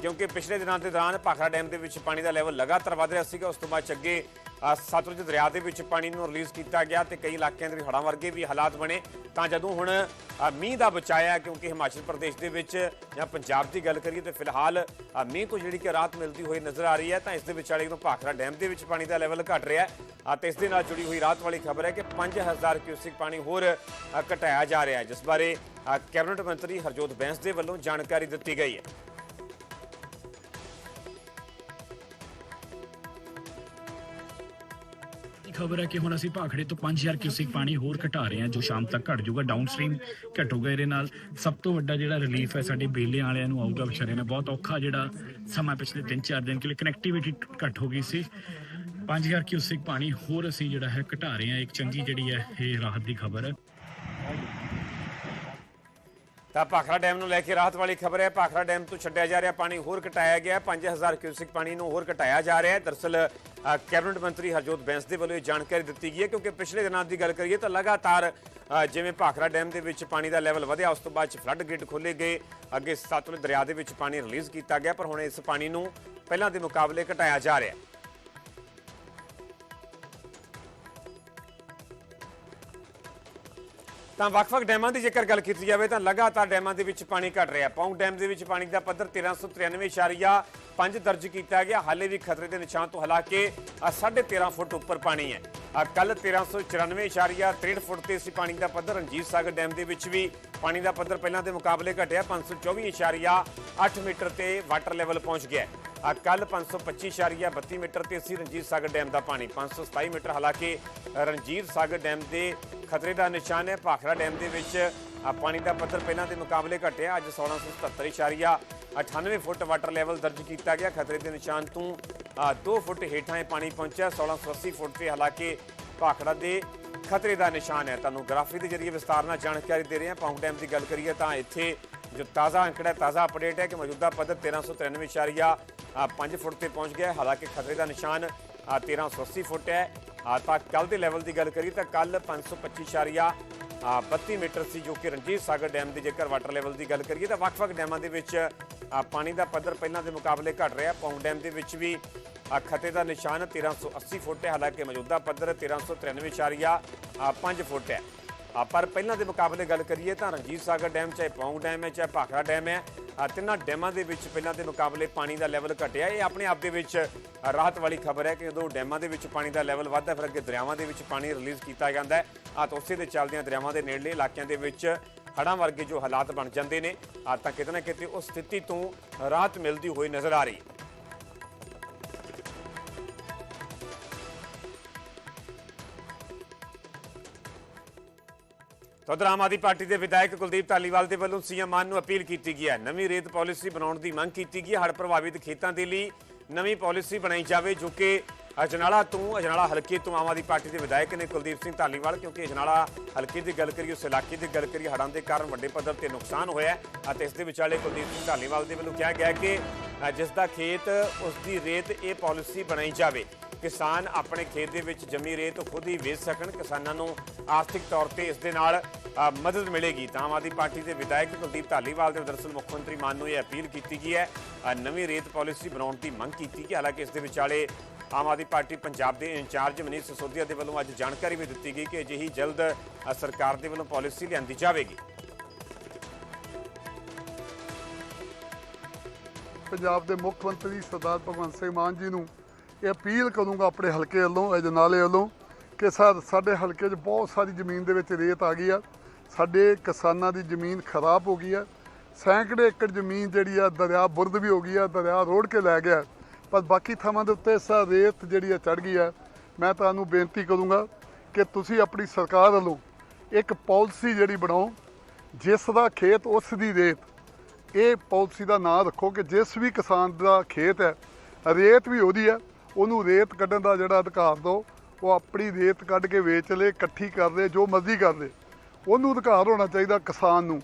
ਕਿਉਂਕਿ ਪਿਛਲੇ ਦਿਨਾਂ ਦੇ ਦੌਰਾਨ ਭਾਖੜਾ ਡੈਮ ਦੇ ਵਿੱਚ ਪਾਣੀ ਦਾ ਲੈਵਲ ਲਗਾਤਾਰ ਵਧ ਰਿਹਾ ਸੀਗਾ ਉਸ ਤੋਂ ਬਾਅਦ 'ਚ ਅੱਗੇ ਅ, ਸਤਲੁਜ ਦਰਿਆ ਦੇ ਵਿੱਚ ਪਾਣੀ ਨੂੰ ਰਿਲੀਜ਼ ਕੀਤਾ ਗਿਆ ਤੇ ਕਈ ਇਲਾਕਿਆਂ ਦੇ ਵਿੱਚ ਹੜ੍ਹਾਂ ਵਰਗੇ ਵੀ ਹਾਲਾਤ ਬਣੇ। ਤਾਂ ਜਦੋਂ ਹੁਣ ਮੀਂਹ ਦਾ ਬਚਾਇਆ ਕਿਉਂਕਿ ਹਿਮਾਚਲ ਪ੍ਰਦੇਸ਼ ਦੇ ਵਿੱਚ ਜਾਂ ਪੰਜਾਬ ਦੀ ਗੱਲ ਕਰੀਏ ਤੇ ਫਿਲਹਾਲ ਮੀਂਹ ਤੋਂ ਜਿਹੜੀ ਕਿ ਰਾਹਤ ਮਿਲਦੀ ਹੋਈ ਨਜ਼ਰ ਆ ਰਹੀ ਹੈ ਤਾਂ ਇਸ ਦੇ ਵਿਚਾਲੇ ਨੂੰ ਭਾਖੜਾ ਡੈਮ ਦੇ ਵਿੱਚ ਪਾਣੀ ਦਾ ਲੈਵਲ ਘਟ ਰਿਹਾ ਹੈ ਤੇ ਇਸ ਦੇ ਨਾਲ ਜੁੜੀ ਹੋਈ ਰਾਹਤ ਵਾਲੀ ਖਬਰ ਹੈ ਕਿ 5000 ਕਿਊਸਿਕ ਪਾਣੀ ਹੋਰ ਘਟਾਇਆ ਜਾ ਰਿਹਾ ਹੈ ਜਿਸ ਬਾਰੇ ਕੈਬਨਿਟ ਮੰਤਰੀ ਹਰਜੋਤ ਬੈਂਸ ਦੇ ਵੱਲੋਂ ਜਾਣਕਾਰੀ ਦਿੱਤੀ ਗਈ ਹੈ। ਖਬਰ ਹੈ ਕਿ ਹੁਣ ਅਸੀਂ ਭਾਖੜੇ ਤੋਂ 5000 ਕਿਊਸਿਕ ਪਾਣੀ ਹੋਰ ਘਟਾ ਰਹੇ ਹਾਂ, ਜੋ ਸ਼ਾਮ ਤੱਕ ਘਟ ਜਾਊਗਾ। ਡਾਊਨਸਟ੍ਰੀਮ ਘਟੂਗਾ ਇਹਦੇ ਨਾਲ। ਸਭ ਤੋਂ ਵੱਡਾ ਜਿਹੜਾ ਰਿਲੀਫ ਹੈ ਸਾਡੇ ਬੇਲੇ ਵਾਲਿਆਂ ਨੂੰ ਆਊਗਾ ਵਿਚਾਰੇ ਨੇ। ਬਹੁਤ ਔਖਾ ਜਿਹੜਾ ਸਮਾਂ ਪਿਛਲੇ 3-4 ਦਿਨ ਕੇ ਲਈ ਕਨੈਕਟੀਵਿਟੀ ਘਟ ਹੋ ਗਈ ਸੀ। 5000 ਕਿਊਸਿਕ ਪਾਣੀ ਹੋਰ ਅਸੀਂ ਜਿਹੜਾ ਹੈ ਘਟਾ ਰਹੇ ਹਾਂ। ਇੱਕ ਚੰਗੀ ਜਿਹੜੀ ਹੈ ਇਹ ਰਾਹਤ ਦੀ ਖਬਰ ਹੈ। ਤਾਂ ਭਾਖੜਾ ਡੈਮ ਨੂੰ ਲੈ ਕੇ ਰਾਹਤ ਵਾਲੀ ਖਬਰ ਹੈ। ਭਾਖੜਾ ਡੈਮ ਤੋਂ ਛੱਡਿਆ ਜਾ ਰਿਹਾ ਪਾਣੀ ਹੋਰ ਘਟਾਇਆ ਗਿਆ। ਹੈ। 5000 ਕਿਊਸਿਕ ਪਾਣੀ ਨੂੰ ਹੋਰ ਘਟਾਇਆ ਜਾ ਰਿਹਾ ਹੈ। ਦਰਸਲ ਕੈਬਨਿਟ ਮੰਤਰੀ ਹਰਜੋਤ ਬੈਂਸ ਦੇ ਵੱਲੋਂ ਇਹ ਜਾਣਕਾਰੀ ਦਿੱਤੀ ਗਈ ਹੈ ਕਿਉਂਕਿ ਪਿਛਲੇ ਦਿਨਾਂ ਦੀ ਗੱਲ ਕਰੀਏ ਤਾਂ ਲਗਾਤਾਰ ਜਿਵੇਂ ਭਾਖੜਾ ਡੈਮ ਦੇ ਵਿੱਚ ਪਾਣੀ ਦਾ ਲੈਵਲ ਵਧਿਆ, ਉਸ ਤੋਂ ਬਾਅਦ ਚ ਫਲੱਡ ਗੇਟ ਖੋਲੇ ਗਏ। ਅੱਗੇ ਸਤਲੁਜ ਦਰਿਆ ਦੇ ਵਿੱਚ ਪਾਣੀ ਰਿਲੀਜ਼ ਕੀਤਾ ਗਿਆ, ਪਰ ਹੁਣ ਇਸ ਪਾਣੀ ਨੂੰ ਪਹਿਲਾਂ ਦੇ ਮੁਕਾਬਲੇ ਘਟਾਇਆ ਜਾ ਰਿਹਾ ਹੈ। ਤਾਂ ਵੱਖ-ਵੱਖ ਡੈਮਾਂ ਦੀ ਜੇਕਰ ਗੱਲ ਕੀਤੀ ਜਾਵੇ ਤਾਂ ਲਗਾਤਾਰ ਡੈਮਾਂ ਦੇ ਵਿੱਚ ਪਾਣੀ ਘਟ ਰਿਹਾ। ਪੌਂਗ ਡੈਮ ਦੇ ਵਿੱਚ ਪਾਣੀ ਦਾ ਪੱਧਰ 1393.5 ਦਰਜ ਕੀਤਾ ਗਿਆ। ਹਾਲੇ ਵੀ ਖਤਰੇ ਦੇ ਨਿਸ਼ਾਨ ਤੋਂ ਹਲਾ ਕੇ ਅ, 13.5 ਫੁੱਟ ਉੱਪਰ ਪਾਣੀ ਹੈ। ਕੱਲ 1394.63 ਫੁੱਟ ਤੇ ਸੀ ਪਾਣੀ ਦਾ ਪੱਧਰ, ਰਣਜੀਤ ਸਾਗਰ ਡੈਮ ਦੇ ਵਿੱਚ ਵੀ ਪਾਣੀ ਦਾ ਪੱਧਰ ਪਹਿਲਾਂ ਦੇ ਮੁਕਾਬਲੇ ਘਟਿਆ 524.8 ਮੀਟਰ ਤੇ ਵਾਟਰ ਲੈਵਲ ਪਹੁੰਚ ਗਿਆ। ਹੈ ਕੱਲ 525.32 ਮੀਟਰ ਤੇ ਸੀ ਰਣਜੀਤ ਸਾਗਰ ਡੈਮ ਦਾ ਪਾਣੀ 527 ਮੀਟਰ। ਹਾਲਾਂਕਿ, ਰਣਜੀਤ ਸਾਗਰ ਡੈਮ ਦੇ ਖਤਰੇ ਦਾ ਨਿਸ਼ਾਨ ਹੈ, ਭਾਖੜਾ ਡੈਮ ਦੇ ਵਿੱਚ ਪਾਣੀ ਦਾ ਪੱਧਰ ਪਹਿਲਾਂ ਦੇ ਮੁਕਾਬਲੇ ਘਟਿਆ। ਅੱਜ 1677.98 ਫੁੱਟ ਵਾਟਰ ਲੈਵਲ ਦਰਜ ਕੀਤਾ ਗਿਆ। ਖਤਰੇ ਦੇ ਨਿਸ਼ਾਨ ਤੋਂ 2 ਫੁੱਟ ਹੇਠਾਂ ਇਹ ਪਾਣੀ ਪਹੁੰਚਿਆ 1680 ਫੁੱਟ ਤੇ ਹਾਲਾਂਕਿ ਭਾਖੜਾ ਦੇ ਖਤਰੇ ਦਾ ਨਿਸ਼ਾਨ ਹੈ। ਤੁਹਾਨੂੰ ਗ੍ਰਾਫੀ ਦੇ ਜਰੀਏ ਵਿਸਤਾਰ ਨਾਲ ਜਾਣਕਾਰੀ ਦੇ ਰਹੇ ਹਾਂ। ਪੌਂਗ ਡੈਮ ਦੀ ਗੱਲ ਕਰੀਏ ਤਾਂ ਇੱਥੇ ਜੋ ਤਾਜ਼ਾ ਅੰਕੜਾ ਹੈ, ਤਾਜ਼ਾ ਅਪਡੇਟ ਹੈ ਕਿ ਮੌਜੂਦਾ ਪੱਧਰ 1393.5 ਫੁੱਟ ਤੇ ਪਹੁੰਚ ਗਿਆ ਹਾਲਾਂਕਿ ਖਤਰੇ ਦਾ ਨਿਸ਼ਾਨ ਅ, 1380 ਫੁੱਟ ਹੈ। ਤਾਂ ਕੱਲ ਦੇ ਲੈਵਲ ਦੀ ਗੱਲ ਕਰੀਏ ਤਾਂ ਕੱਲ 525.32 ਮੀਟਰ ਸੀ ਜੋ ਕਿ ਰਣਜੀਤ ਸਾਗਰ ਡੈਮ ਦੇ ਜੇਕਰ ਵਾਟਰ ਲੈਵਲ ਦੀ ਗੱਲ ਕਰੀਏ ਤਾਂ ਵੱਖ-ਵੱਖ ਡੈਮਾਂ ਦੇ ਵਿੱਚ ਪਾਣੀ ਦਾ ਪੱਧਰ ਪਹਿਲਾਂ ਦੇ ਮੁਕਾਬਲੇ ਘਟ ਰਿਹਾ। ਪੌਂਗ ਡੈਮ ਦੇ ਵਿੱਚ ਵੀ ਖਤੇ ਦਾ ਨਿਸ਼ਾਨ 1380 ਫੁੱਟ ਹੈ। ਹਾਲਾਂਕਿ ਮੌਜੂਦਾ ਪੱਧਰ 1393.5 ਫੁੱਟ ਹੈ। ਪਰ ਪਹਿਲਾਂ ਦੇ ਮੁਕਾਬਲੇ ਗੱਲ ਕਰੀਏ ਤਾਂ ਰਣਜੀਤ ਸਾਗਰ ਡੈਮ, ਚਾਹੇ ਪੌਂਗ ਡੈਮ ਹੈ, ਚਾਹੇ ਭਾਖੜਾ ਡੈਮ ਹੈ ਤਿੰਨਾਂ ਡੈਮਾਂ ਦੇ ਵਿੱਚ ਪਹਿਲਾਂ ਦੇ ਮੁਕਾਬਲੇ ਪਾਣੀ ਦਾ ਲੈਵਲ ਘਟਿਆ। ਇਹ ਆਪਣੇ ਆਪ ਦੇ ਵਿੱਚ ਰਾਹਤ ਵਾਲੀ ਖਬਰ ਹੈ ਕਿ ਜਦੋਂ ਡੈਮਾਂ ਦੇ ਵਿੱਚ ਪਾਣੀ ਦਾ ਲੈਵਲ ਵੱਧਦਾ ਫਿਰ ਅੱਗੇ ਦਰਿਆਵਾਂ ਦੇ ਵਿੱਚ ਪਾਣੀ ਰਿਲੀਜ਼ ਕੀਤਾ ਜਾਂਦਾ ਹੈ। ਆ ਤਾਂ ਉਸੇ ਦੇ ਚੱਲਦਿਆਂ ਦਰਿਆਵਾਂ ਦੇ ਨੇੜਲੇ ਇਲਾਕਿਆਂ ਦੇ ਵਿੱਚ ਹੜ੍ਹਾਂ ਵਰਗੇ ਜੋ ਹਾਲਾਤ ਬਣ ਜਾਂਦੇ ਨੇ ਆ ਤਾਂ ਕਿਤੇ ਨਾ ਕਿਤੇ ਉਸ ਸਥਿਤੀ ਤੋਂ ਰਾਹਤ ਮਿਲਦੀ ਹੋਈ ਨਜ਼ਰ ਆ ਰਹੀ। ਹੈ ਤਾਂ ਉਧਰ ਆਮ ਆਦਮੀ ਪਾਰਟੀ ਦੇ ਵਿਧਾਇਕ ਕੁਲਦੀਪ ਧਾਲੀਵਾਲ ਦੇ ਵੱਲੋਂ ਸੀਐਮ ਮਾਨ ਨੂੰ ਅਪੀਲ ਕੀਤੀ ਗਈ ਹੈ। ਨਵੀਂ ਰੇਤ ਪਾਲਿਸੀ ਬਣਾਉਣ ਦੀ ਮੰਗ ਕੀਤੀ ਗਈ ਹੈ। ਹੜ੍ਹ ਪ੍ਰਭਾਵਿਤ ਖੇਤਾਂ ਦੇ ਲਈ ਨਵੀਂ ਪਾਲਿਸੀ ਬਣਾਈ ਜਾਵੇ, ਜੋ ਕਿ ਅਜਨਾਲਾ ਤੋਂ ਅਜਨਾਲਾ ਹਲਕੇ ਤੋਂ ਆਮ ਆਦਮੀ ਪਾਰਟੀ ਦੇ ਵਿਧਾਇਕ ਨੇ ਕੁਲਦੀਪ ਸਿੰਘ ਧਾਲੀਵਾਲ ਕਿਉਂਕਿ ਅਜਨਾਲਾ ਹਲਕੇ ਦੀ ਗੱਲ ਕਰੀਏ ਉਸ ਇਲਾਕੇ ਦੀ ਗੱਲ ਕਰੀਏ ਹੜ੍ਹਾਂ ਦੇ ਕਾਰਨ ਵੱਡੇ ਪੱਧਰ ਤੇ ਨੁਕਸਾਨ ਹੋਇਆ ਅਤੇ ਇਸ ਦੇ ਵਿਚਾਲੇ ਕੁਲਦੀਪ ਸਿੰਘ ਧਾਲੀਵਾਲ ਦੇ ਵੱਲੋਂ ਕਿਹਾ ਗਿਆ ਕਿ ਅ, ਜਿਸ ਦਾ ਖੇਤ ਉਸ ਦੀ ਰੇਤ ਇਹ ਪਾਲਿਸੀ ਬਣਾਈ ਜਾਵੇ। ਕਿਸਾਨ ਆਪਣੇ ਖੇਤ ਦੇ ਵਿੱਚ ਜੰਮੀ ਰੇਤ ਖੁਦ ਹੀ ਵੇਚ ਸਕਣ ਕਿਸਾਨਾਂ ਨੂੰ ਆਰਥਿਕ ਤੌਰ ਤੇ ਇਸ ਦੇ ਨਾਲ ਮਦਦ ਮਿਲੇਗੀ। ਤਾਂ ਆਮ ਆਦਮੀ ਪਾਰਟੀ ਦੇ ਵਿਧਾਇਕ ਕੁਲਦੀਪ ਧਾਲੀਵਾਲ ਦੇ ਦਰਸਲ ਮੁੱਖ ਮੰਤਰੀ ਮਾਨ ਨੂੰ ਇਹ ਅਪੀਲ ਕੀਤੀ ਗਈ ਹੈ ਨਵੀਂ ਰੇਤ ਪਾਲਿਸੀ ਬਣਾਉਣ ਦੀ ਮੰਗ ਕੀਤੀ ਗਈ ਹਾਲਾਂਕਿ ਇਸ ਦੇ ਵਿਚਾਲੇ ਆਮ ਆਦਮੀ ਪਾਰਟੀ ਪੰਜਾਬ ਦੇ ਇੰਚਾਰਜ ਮਨੀਸ਼ ਸਿਸੋਦੀਆ ਦੇ ਵੱਲੋਂ ਅੱਜ ਜਾਣਕਾਰੀ ਵੀ ਦਿੱਤੀ ਗਈ ਕਿ ਅਜਿਹੀ ਜਲਦ ਸਰਕਾਰ ਦੇ ਵੱਲੋਂ ਪਾਲਿਸੀ ਲਿਆਂਦੀ ਜਾਵੇਗੀ। ਪੰਜਾਬ ਦੇ ਮੁੱਖ ਮੰਤਰੀ ਸਰਦਾਰ ਭਗਵੰਤ ਸਿੰਘ ਮਾਨ ਜੀ ਨੂੰ ਇਹ ਅਪੀਲ ਕਰੂੰਗਾ ਆਪਣੇ ਹਲਕੇ ਵੱਲੋਂ ਅਜਨਾਲੇ ਵੱਲੋਂ, ਕਿ ਸਰ ਸਾਡੇ ਹਲਕੇ 'ਚ ਬਹੁਤ ਸਾਰੀ ਜ਼ਮੀਨ ਦੇ ਵਿੱਚ ਰੇਤ ਆ ਗਈ ਆ। ਸਾਡੇ ਕਿਸਾਨਾਂ ਦੀ ਜ਼ਮੀਨ ਖਰਾਬ ਹੋ ਗਈ ਆ। ਸੈਂਕੜੇ ਏਕੜ ਜ਼ਮੀਨ ਜਿਹੜੀ ਆ ਦਰਿਆ ਬੁਰਦ ਵੀ ਹੋ ਗਈ ਆ, ਦਰਿਆ ਰੋੜ ਕੇ ਲੈ ਗਿਆ। ਪਰ ਬਾਕੀ ਥਾਵਾਂ ਦੇ ਉੱਤੇ ਸਾ ਰੇਤ ਜਿਹੜੀ ਆ ਚੜ ਗਈ ਆ, ਮੈਂ ਤੁਹਾਨੂੰ ਬੇਨਤੀ ਕਰੂੰਗਾ ਕਿ ਤੁਸੀਂ ਆਪਣੀ ਸਰਕਾਰ ਵੱਲੋਂ ਇੱਕ ਪਾਲਿਸੀ ਜਿਹੜੀ ਬਣਾਓ, ਜਿਸ ਦਾ ਖੇਤ ਉਸ ਦੀ ਰੇਤ, ਇਹ ਪਾਲਿਸੀ ਦਾ ਨਾਮ ਰੱਖੋ ਕਿ ਜਿਸ ਵੀ ਕਿਸਾਨ ਦਾ ਖੇਤ ਹੈ, ਰੇਤ ਵੀ ਉਹਦੀ ਹੈ ਉਹਨੂੰ ਰੇਤ ਕੱਢਣ ਦਾ ਜਿਹੜਾ ਅਧਿਕਾਰ ਦਿਓ, ਉਹ ਆਪਣੀ ਰੇਤ ਕੱਢ ਕੇ ਵੇਚ ਲੇ, ਇਕੱਠੀ ਕਰ ਲੇ, ਜੋ ਮਰਜ਼ੀ ਕਰ ਲੇ। ਉਹਨੂੰ ਅਧਿਕਾਰ ਹੋਣਾ ਚਾਹੀਦਾ ਕਿਸਾਨ ਨੂੰ।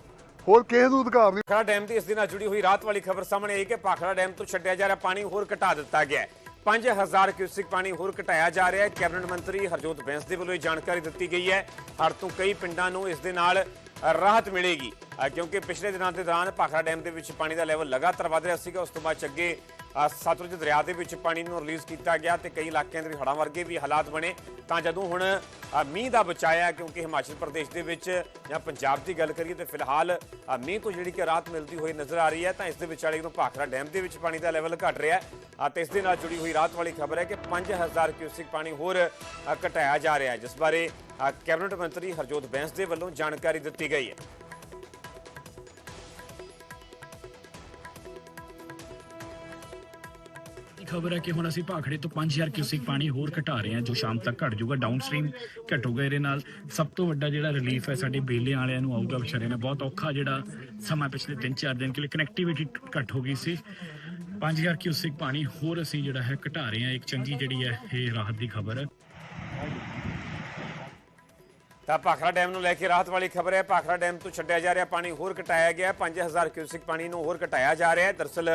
ਹੋਰ ਕਿਸੇ ਨੂੰ ਅਧਿਕਾਰ ਨਹੀਂ। ਭਾਖੜਾ ਡੈਮ ਦੀ ਇਸ ਦੇ ਜੁੜੀ ਹੋਈ ਰਾਤ ਵਾਲੀ ਖਬਰ ਸਾਹਮਣੇ ਆਈ ਕਿ ਭਾਖੜਾ ਡੈਮ ਤੋਂ ਛੱਡਿਆ ਜਾ ਰਿਹਾ ਪਾਣੀ ਹੋਰ ਘਟਾ ਦਿੱਤਾ ਗਿਆ ਹੈ। 5000 ਕਿਊਸਿਕ ਪਾਣੀ ਹੋਰ ਘਟਾਇਆ ਜਾ ਰਿਹਾ ਹੈ। ਕੈਬਨਿਟ ਮੰਤਰੀ ਹਰਜੋਤ ਬੈਂਸ ਦੇ ਵੱਲੋਂ ਇਹ ਜਾਣਕਾਰੀ ਦਿੱਤੀ ਗਈ ਹੈ। ਹਰ ਤੋਂ ਕਈ ਪਿੰਡਾਂ ਨੂੰ ਇਸ ਦੇ ਨਾਲ ਰਾਹਤ ਮਿਲੇਗੀ। ਕਿਉਂਕਿ ਪਿਛਲੇ ਦਿਨਾਂ ਦੇ ਦੌਰਾਨ ਭਾਖੜਾ ਡੈਮ ਦੇ ਵਿੱਚ ਪਾਣੀ ਦਾ ਲੈਵਲ ਲਗਾਤਾਰ ਵਧ ਰਿਹਾ ਸੀਗਾ। ਉਸ ਤੋਂ ਬਾਅਦ ਅੱਗੇ ਸਤਲੁਜ ਦਰਿਆ ਦੇ ਵਿੱਚ ਪਾਣੀ ਨੂੰ ਰਿਲੀਜ਼ ਕੀਤਾ ਗਿਆ ਤੇ ਕਈ ਇਲਾਕਿਆਂ ਦੇ ਵਿੱਚ ਹੜ੍ਹਾਂ ਵਰਗੇ ਵੀ ਹਾਲਾਤ ਬਣੇ। ਤਾਂ ਜਦੋਂ ਹੁਣ ਮੀਂਹ ਦਾ ਬਚਾਇਆ ਕਿਉਂਕਿ ਹਿਮਾਚਲ ਪ੍ਰਦੇਸ਼ ਦੇ ਵਿੱਚ ਜਾਂ ਪੰਜਾਬ ਦੀ ਗੱਲ ਕਰੀਏ ਤੇ ਫਿਲਹਾਲ ਮੀਂਹ ਤੋਂ ਜਿਹੜੀ ਕਿ ਰਾਹਤ ਮਿਲਦੀ ਹੋਈ ਨਜ਼ਰ ਆ ਰਹੀ ਹੈ, ਤਾਂ ਇਸ ਦੇ ਵਿਚਾਲੇ ਨੂੰ ਭਾਖੜਾ ਡੈਮ ਦੇ ਵਿੱਚ ਪਾਣੀ ਦਾ ਲੈਵਲ ਘਟ ਰਿਹਾ ਹੈ। ਤੇ ਇਸ ਦੇ ਨਾਲ ਜੁੜੀ ਹੋਈ ਰਾਹਤ ਵਾਲੀ ਖਬਰ ਹੈ ਕਿ 5000 ਕਿਊਸਿਕ ਪਾਣੀ ਹੋਰ ਘਟਾਇਆ ਜਾ ਰਿਹਾ ਹੈ, ਜਿਸ ਬਾਰੇ ਕੈਬਨਿਟ ਮੰਤਰੀ ਹਰਜੋਤ ਬੈਂਸ ਦੇ ਵੱਲੋਂ ਜਾਣਕਾਰੀ ਦਿੱਤੀ ਗਈ ਹੈ। ਖਬਰ ਹੈ ਕਿ ਹੁਣ ਅਸੀਂ ਭਾਖੜੇ ਤੋਂ 5000 ਕਿਊਸਿਕ ਪਾਣੀ ਹੋਰ ਘਟਾ ਰਹੇ ਹਾਂ, ਜੋ ਸ਼ਾਮ ਤੱਕ ਘਟ ਜਾਊਗਾ ਡਾਊਨਸਟ੍ਰੀਮ ਘਟੂਗਾ ਇਹਦੇ ਨਾਲ। ਸਭ ਤੋਂ ਵੱਡਾ ਜਿਹੜਾ ਰਿਲੀਫ ਹੈ ਸਾਡੇ ਬੇਲੇ ਵਾਲਿਆਂ ਨੂੰ ਆਊਗਾ ਵਿਚਾਰੇ ਨੇ। ਬਹੁਤ ਔਖਾ ਜਿਹੜਾ ਸਮਾਂ ਪਿਛਲੇ 3-4 ਦਿਨ ਕਿ ਕਨੈਕਟੀਵਿਟੀ ਘਟ ਹੋ ਗਈ ਸੀ। 5000 ਕਿਊਸਿਕ ਪਾਣੀ ਹੋਰ ਅਸੀਂ ਜਿਹੜਾ ਹੈ ਘਟਾ ਰਹੇ ਹਾਂ। ਇੱਕ ਚੰਗੀ ਜਿਹੜੀ ਹੈ ਇਹ ਰਾਹਤ ਦੀ ਖਬਰ ਹੈ। ਤਾਂ ਭਾਖੜਾ ਡੈਮ ਨੂੰ ਲੈ ਕੇ ਰਾਹਤ ਵਾਲੀ ਖਬਰ ਹੈ। ਭਾਖੜਾ ਡੈਮ ਤੋਂ ਛੱਡਿਆ ਜਾ ਰਿਹਾ ਪਾਣੀ ਹੋਰ ਘਟਾਇਆ ਗਿਆ। ਹੈ। 5000 ਕਿਊਸਿਕ ਪਾਣੀ ਨੂੰ ਹੋਰ ਘਟਾਇਆ ਜਾ ਰਿਹਾ ਹੈ। ਦਰਸਲ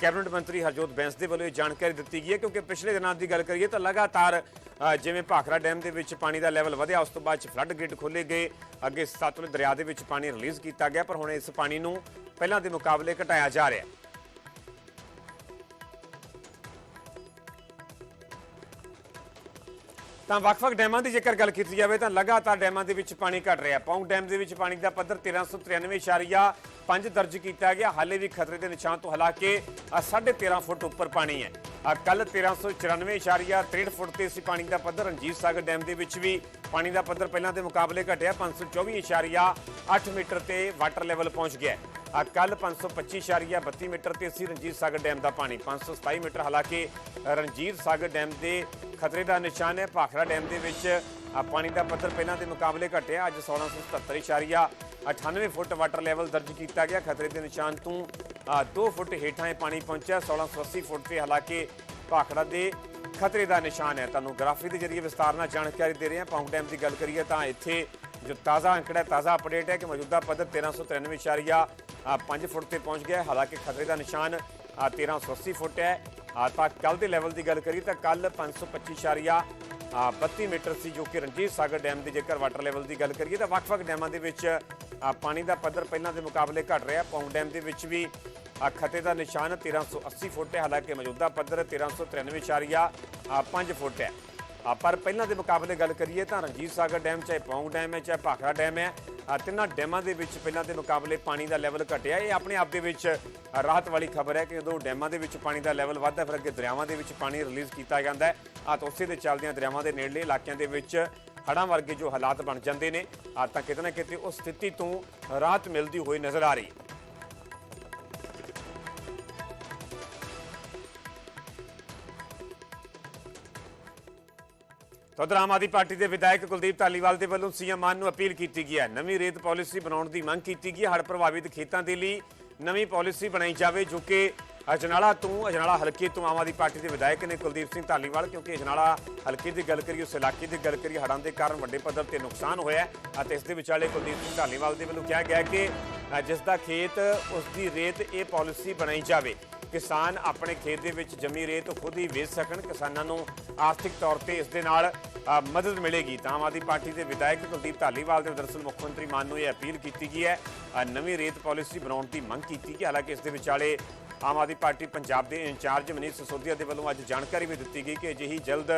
ਕੈਬਨਿਟ ਮੰਤਰੀ ਹਰਜੋਤ ਬੈਂਸ ਦੇ ਵੱਲੋਂ ਇਹ ਜਾਣਕਾਰੀ ਦਿੱਤੀ ਗਈ ਹੈ ਕਿਉਂਕਿ ਪਿਛਲੇ ਦਿਨਾਂ ਦੀ ਗੱਲ ਕਰੀਏ ਤਾਂ ਲਗਾਤਾਰ ਜਿਵੇਂ ਭਾਖੜਾ ਡੈਮ ਦੇ ਵਿੱਚ ਪਾਣੀ ਦਾ ਲੈਵਲ ਵਧਿਆ, ਉਸ ਤੋਂ ਬਾਅਦ ਚ ਫਲੱਡ ਗੇਟ ਖੋਲੇ ਗਏ। ਅੱਗੇ ਸਤਲੁਜ ਦਰਿਆ ਦੇ ਵਿੱਚ ਪਾਣੀ ਰਿਲੀਜ਼ ਕੀਤਾ ਗਿਆ, ਪਰ ਹੁਣ ਇਸ ਪਾਣੀ ਨੂੰ ਪਹਿਲਾਂ ਦੇ ਮੁਕਾਬਲੇ ਘਟਾਇਆ ਜਾ ਰਿਹਾ ਹੈ। ਤਾਂ ਵੱਖ-ਵੱਖ ਡੈਮਾਂ ਦੀ ਜੇਕਰ ਗੱਲ ਕੀਤੀ ਜਾਵੇ ਤਾਂ ਲਗਾਤਾਰ ਡੈਮਾਂ ਦੇ ਵਿੱਚ ਪਾਣੀ ਘਟ ਰਿਹਾ। ਪੌਂਗ ਡੈਮ ਦੇ ਵਿੱਚ ਪਾਣੀ ਦਾ ਪੱਧਰ 1393.5 ਦਰਜ ਕੀਤਾ ਗਿਆ। ਹਾਲੇ ਵੀ ਖਤਰੇ ਦੇ ਨਿਸ਼ਾਨ ਤੋਂ ਹਾਲਾਂਕਿ ਅ, 13.5 ਫੁੱਟ ਉੱਪਰ ਪਾਣੀ ਹੈ। ਕੱਲ 1394.63 ਫੁੱਟ ਤੇ ਸੀ ਪਾਣੀ ਦਾ ਪੱਧਰ। ਰਣਜੀਤ ਸਾਗਰ ਡੈਮ ਦੇ ਵਿੱਚ ਵੀ ਪਾਣੀ ਦਾ ਪੱਧਰ ਪਹਿਲਾਂ ਦੇ ਮੁਕਾਬਲੇ ਘਟਿਆ। 524.8 ਮੀਟਰ ਤੇ ਵਾਟਰ ਲੈਵਲ ਪਹੁੰਚ ਗਿਆ ਹੈ ਕੱਲ 525.32 ਮੀਟਰ ਤੇ ਸੀ ਰਣਜੀਤ ਸਾਗਰ ਡੈਮ ਦਾ ਪਾਣੀ 527 ਮੀਟਰ। ਹਾਲਾਂਕਿ ਰਣਜੀਤ ਸਾਗਰ ਡੈਮ ਦੇ ਖਤਰੇ ਦਾ ਨਿਸ਼ਾਨ ਹੈ। ਭਾਖੜਾ ਡੈਮ ਦੇ ਵਿੱਚ ਪਾਣੀ ਦਾ ਪੱਧਰ ਪਹਿਲਾਂ ਦੇ ਮੁਕਾਬਲੇ ਘਟਿਆ। ਅੱਜ 1677.98 ਫੁੱਟ ਵਾਟਰ ਲੈਵਲ ਦਰਜ ਕੀਤਾ ਗਿਆ। ਖਤਰੇ ਦੇ ਨਿਸ਼ਾਨ ਤੋਂ 2 ਫੁੱਟ ਹੇਠਾਂ ਇਹ ਪਾਣੀ ਪਹੁੰਚਿਆ। 1680 ਫੁੱਟ ਤੇ ਹਾਲਾਂਕਿ ਭਾਖੜਾ ਦੇ ਖਤਰੇ ਦਾ ਨਿਸ਼ਾਨ ਹੈ। ਤੁਹਾਨੂੰ ਗ੍ਰਾਫੀ ਦੇ ਜਰੀਏ ਵਿਸਤਾਰ ਨਾਲ ਜਾਣਕਾਰੀ ਦੇ ਰਹੇ ਹਾਂ। ਪੌਂਗ ਡੈਮ ਦੀ ਗੱਲ ਕਰੀਏ ਤਾਂ ਇੱਥੇ ਜੋ ਤਾਜ਼ਾ ਅੰਕੜਾ ਹੈ, ਤਾਜ਼ਾ ਅਪਡੇਟ ਹੈ ਕਿ ਮੌਜੂਦਾ ਪੱਧਰ 1393.5 ਫੁੱਟ ਤੇ ਪਹੁੰਚ ਗਿਆ। ਹਾਲਾਂਕਿ ਖਤਰੇ ਦਾ ਨਿਸ਼ਾਨ ਅ, 1380 ਫੁੱਟ ਹੈ। ਤਾਂ ਕੱਲ ਦੇ ਲੈਵਲ ਦੀ ਗੱਲ ਕਰੀਏ ਤਾਂ ਕੱਲ 525.32 ਮੀਟਰ ਸੀ ਜੋ ਕਿ ਰਣਜੀਤ ਸਾਗਰ ਡੈਮ ਦੀ ਜੇਕਰ ਵਾਟਰ ਲੈਵਲ ਦੀ ਗੱਲ ਕਰੀਏ ਤਾਂ ਵੱਖ-ਵੱਖ ਡੈਮਾਂ ਦੇ ਵਿੱਚ ਪਾਣੀ ਦਾ ਪੱਧਰ ਪਹਿਲਾਂ ਦੇ ਮੁਕਾਬਲੇ ਘਟ ਰਿਹਾ। ਪੌਂਗ ਡੈਮ ਦੇ ਵਿੱਚ ਵੀ ਅ, ਖਤਰੇ ਦਾ ਨਿਸ਼ਾਨ 1380 ਫੁੱਟ ਹੈ। ਹਾਲਾਂਕਿ ਮੌਜੂਦਾ ਪੱਧਰ 1393.5 ਫੁੱਟ ਹੈ। ਪਰ ਪਹਿਲਾਂ ਦੇ ਮੁਕਾਬਲੇ ਗੱਲ ਕਰੀਏ ਤਾਂ ਰਣਜੀਤ ਸਾਗਰ ਡੈਮ, ਚਾਹੇ ਪੌਂਗ ਡੈਮ ਹੈ, ਚਾਹੇ ਭਾਖੜਾ ਡੈਮ ਹੈ ਤਿੰਨਾਂ ਡੈਮਾਂ ਦੇ ਵਿੱਚ ਪਹਿਲਾਂ ਦੇ ਮੁਕਾਬਲੇ ਪਾਣੀ ਦਾ ਲੈਵਲ ਘਟਿਆ। ਇਹ ਆਪਣੇ ਆਪ ਦੇ ਵਿੱਚ ਰਾਹਤ ਵਾਲੀ ਖਬਰ ਹੈ ਕਿ ਜਦੋਂ ਡੈਮਾਂ ਦੇ ਵਿੱਚ ਪਾਣੀ ਦਾ ਲੈਵਲ ਵੱਧਦਾ ਫਿਰ ਅੱਗੇ ਦਰਿਆਵਾਂ ਦੇ ਵਿੱਚ ਪਾਣੀ ਰਿਲੀਜ਼ ਕੀਤਾ ਜਾਂਦਾ ਹੈ। ਆ, ਤਾਂ ਉਸੇ ਦੇ ਚੱਲਦਿਆਂ ਦਰਿਆਵਾਂ ਦੇ ਨੇੜਲੇ ਇਲਾਕਿਆਂ ਦੇ ਵਿੱਚ ਹੜ੍ਹਾਂ ਵਰਗੇ ਜੋ ਹਾਲਾਤ ਬਣ ਜਾਂਦੇ ਨੇ, ਆ, ਤਾਂ ਕਿਤੇ ਨਾ ਕਿਤੇ ਉਸ ਸਥਿਤੀ ਤੋਂ ਰਾਹਤ ਮਿਲਦੀ ਹੋਈ ਨਜ਼ਰ ਆ ਰਹੀ। ਹੈ ਤਾਂ ਉੱਧਰ ਆਮ ਆਦਮੀ ਪਾਰਟੀ ਦੇ ਵਿਧਾਇਕ ਕੁਲਦੀਪ ਧਾਲੀਵਾਲ ਦੇ ਵੱਲੋਂ ਸੀਐਮ ਮਾਨ ਨੂੰ ਅਪੀਲ ਕੀਤੀ ਗਈ ਹੈ। ਨਵੀਂ ਰੇਤ ਪਾਲਿਸੀ ਬਣਾਉਣ ਦੀ ਮੰਗ ਕੀਤੀ ਗਈ ਹੈ। ਹੜ੍ਹ ਪ੍ਰਭਾਵਿਤ ਖੇਤਾਂ ਦੇ ਲਈ ਨਵੀਂ ਪਾਲਿਸੀ ਬਣਾਈ ਜਾਵੇ ਜੋ ਕਿ ਅਜਨਾਲਾ ਤੋਂ ਅਜਨਾਲਾ ਹਲਕੇ ਤੋਂ ਆਮ ਆਦਮੀ ਪਾਰਟੀ ਦੇ ਵਿਧਾਇਕ ਨੇ ਕੁਲਦੀਪ ਸਿੰਘ ਧਾਲੀਵਾਲ ਕਿਉਂਕਿ ਅਜਨਾਲਾ ਹਲਕੇ ਦੀ ਗੱਲ ਕਰੀਏ ਉਸ ਇਲਾਕੇ ਦੀ ਗੱਲ ਕਰੀਏ ਹੜ੍ਹਾਂ ਦੇ ਕਾਰਨ ਵੱਡੇ ਪੱਧਰ ਤੇ ਨੁਕਸਾਨ ਹੋਇਆ ਅਤੇ ਇਸ ਦੇ ਵਿਚਾਲੇ ਕੁਲਦੀਪ ਸਿੰਘ ਧਾਲੀਵਾਲ ਦੇ ਵੱਲੋਂ ਕਿਹਾ ਗਿਆ ਕਿ ਅ, ਜਿਸ ਦਾ ਖੇਤ ਉਸ ਦੀ ਰੇਤ ਇਹ ਪਾਲਿਸੀ ਬਣਾਈ ਜਾਵੇ। ਕਿਸਾਨ ਆਪਣੇ ਖੇਤ ਦੇ ਵਿੱਚ ਜਮੀ ਰੇਤ ਖੁਦ ਹੀ ਵੇਚ ਸਕਣ। ਕਿਸਾਨਾਂ ਨੂੰ ਆਰਥਿਕ ਤੌਰ ਤੇ ਇਸ ਦੇ ਨਾਲ ਮਦਦ ਮਿਲੇਗੀ। ਤਾਂ ਆਮ ਆਦਮੀ ਪਾਰਟੀ ਦੇ ਵਿਧਾਇਕ ਕੁਲਦੀਪ ਧਾਲੀਵਾਲ ਦੇ ਦਰਅਸਲ ਮੁੱਖ ਮੰਤਰੀ ਮਾਨ ਨੂੰ ਇਹ ਅਪੀਲ ਕੀਤੀ ਗਈ ਹੈ। ਨਵੀਂ ਰੇਤ ਪਾਲਿਸੀ ਬਣਾਉਣ ਦੀ ਮੰਗ ਕੀਤੀ ਗਈ। ਹਾਲਾਂਕਿ ਇਸ ਦੇ ਵਿਚਾਲੇ ਆਮ ਆਦਮੀ ਪਾਰਟੀ ਪੰਜਾਬ ਦੇ ਇੰਚਾਰਜ ਮਨੀਸ਼ ਸਸੋਦੀਆ ਦੇ ਵੱਲੋਂ ਅੱਜ ਜਾਣਕਾਰੀ ਵੀ ਦਿੱਤੀ ਗਈ ਕਿ ਅਜਿਹੀ ਜਲਦ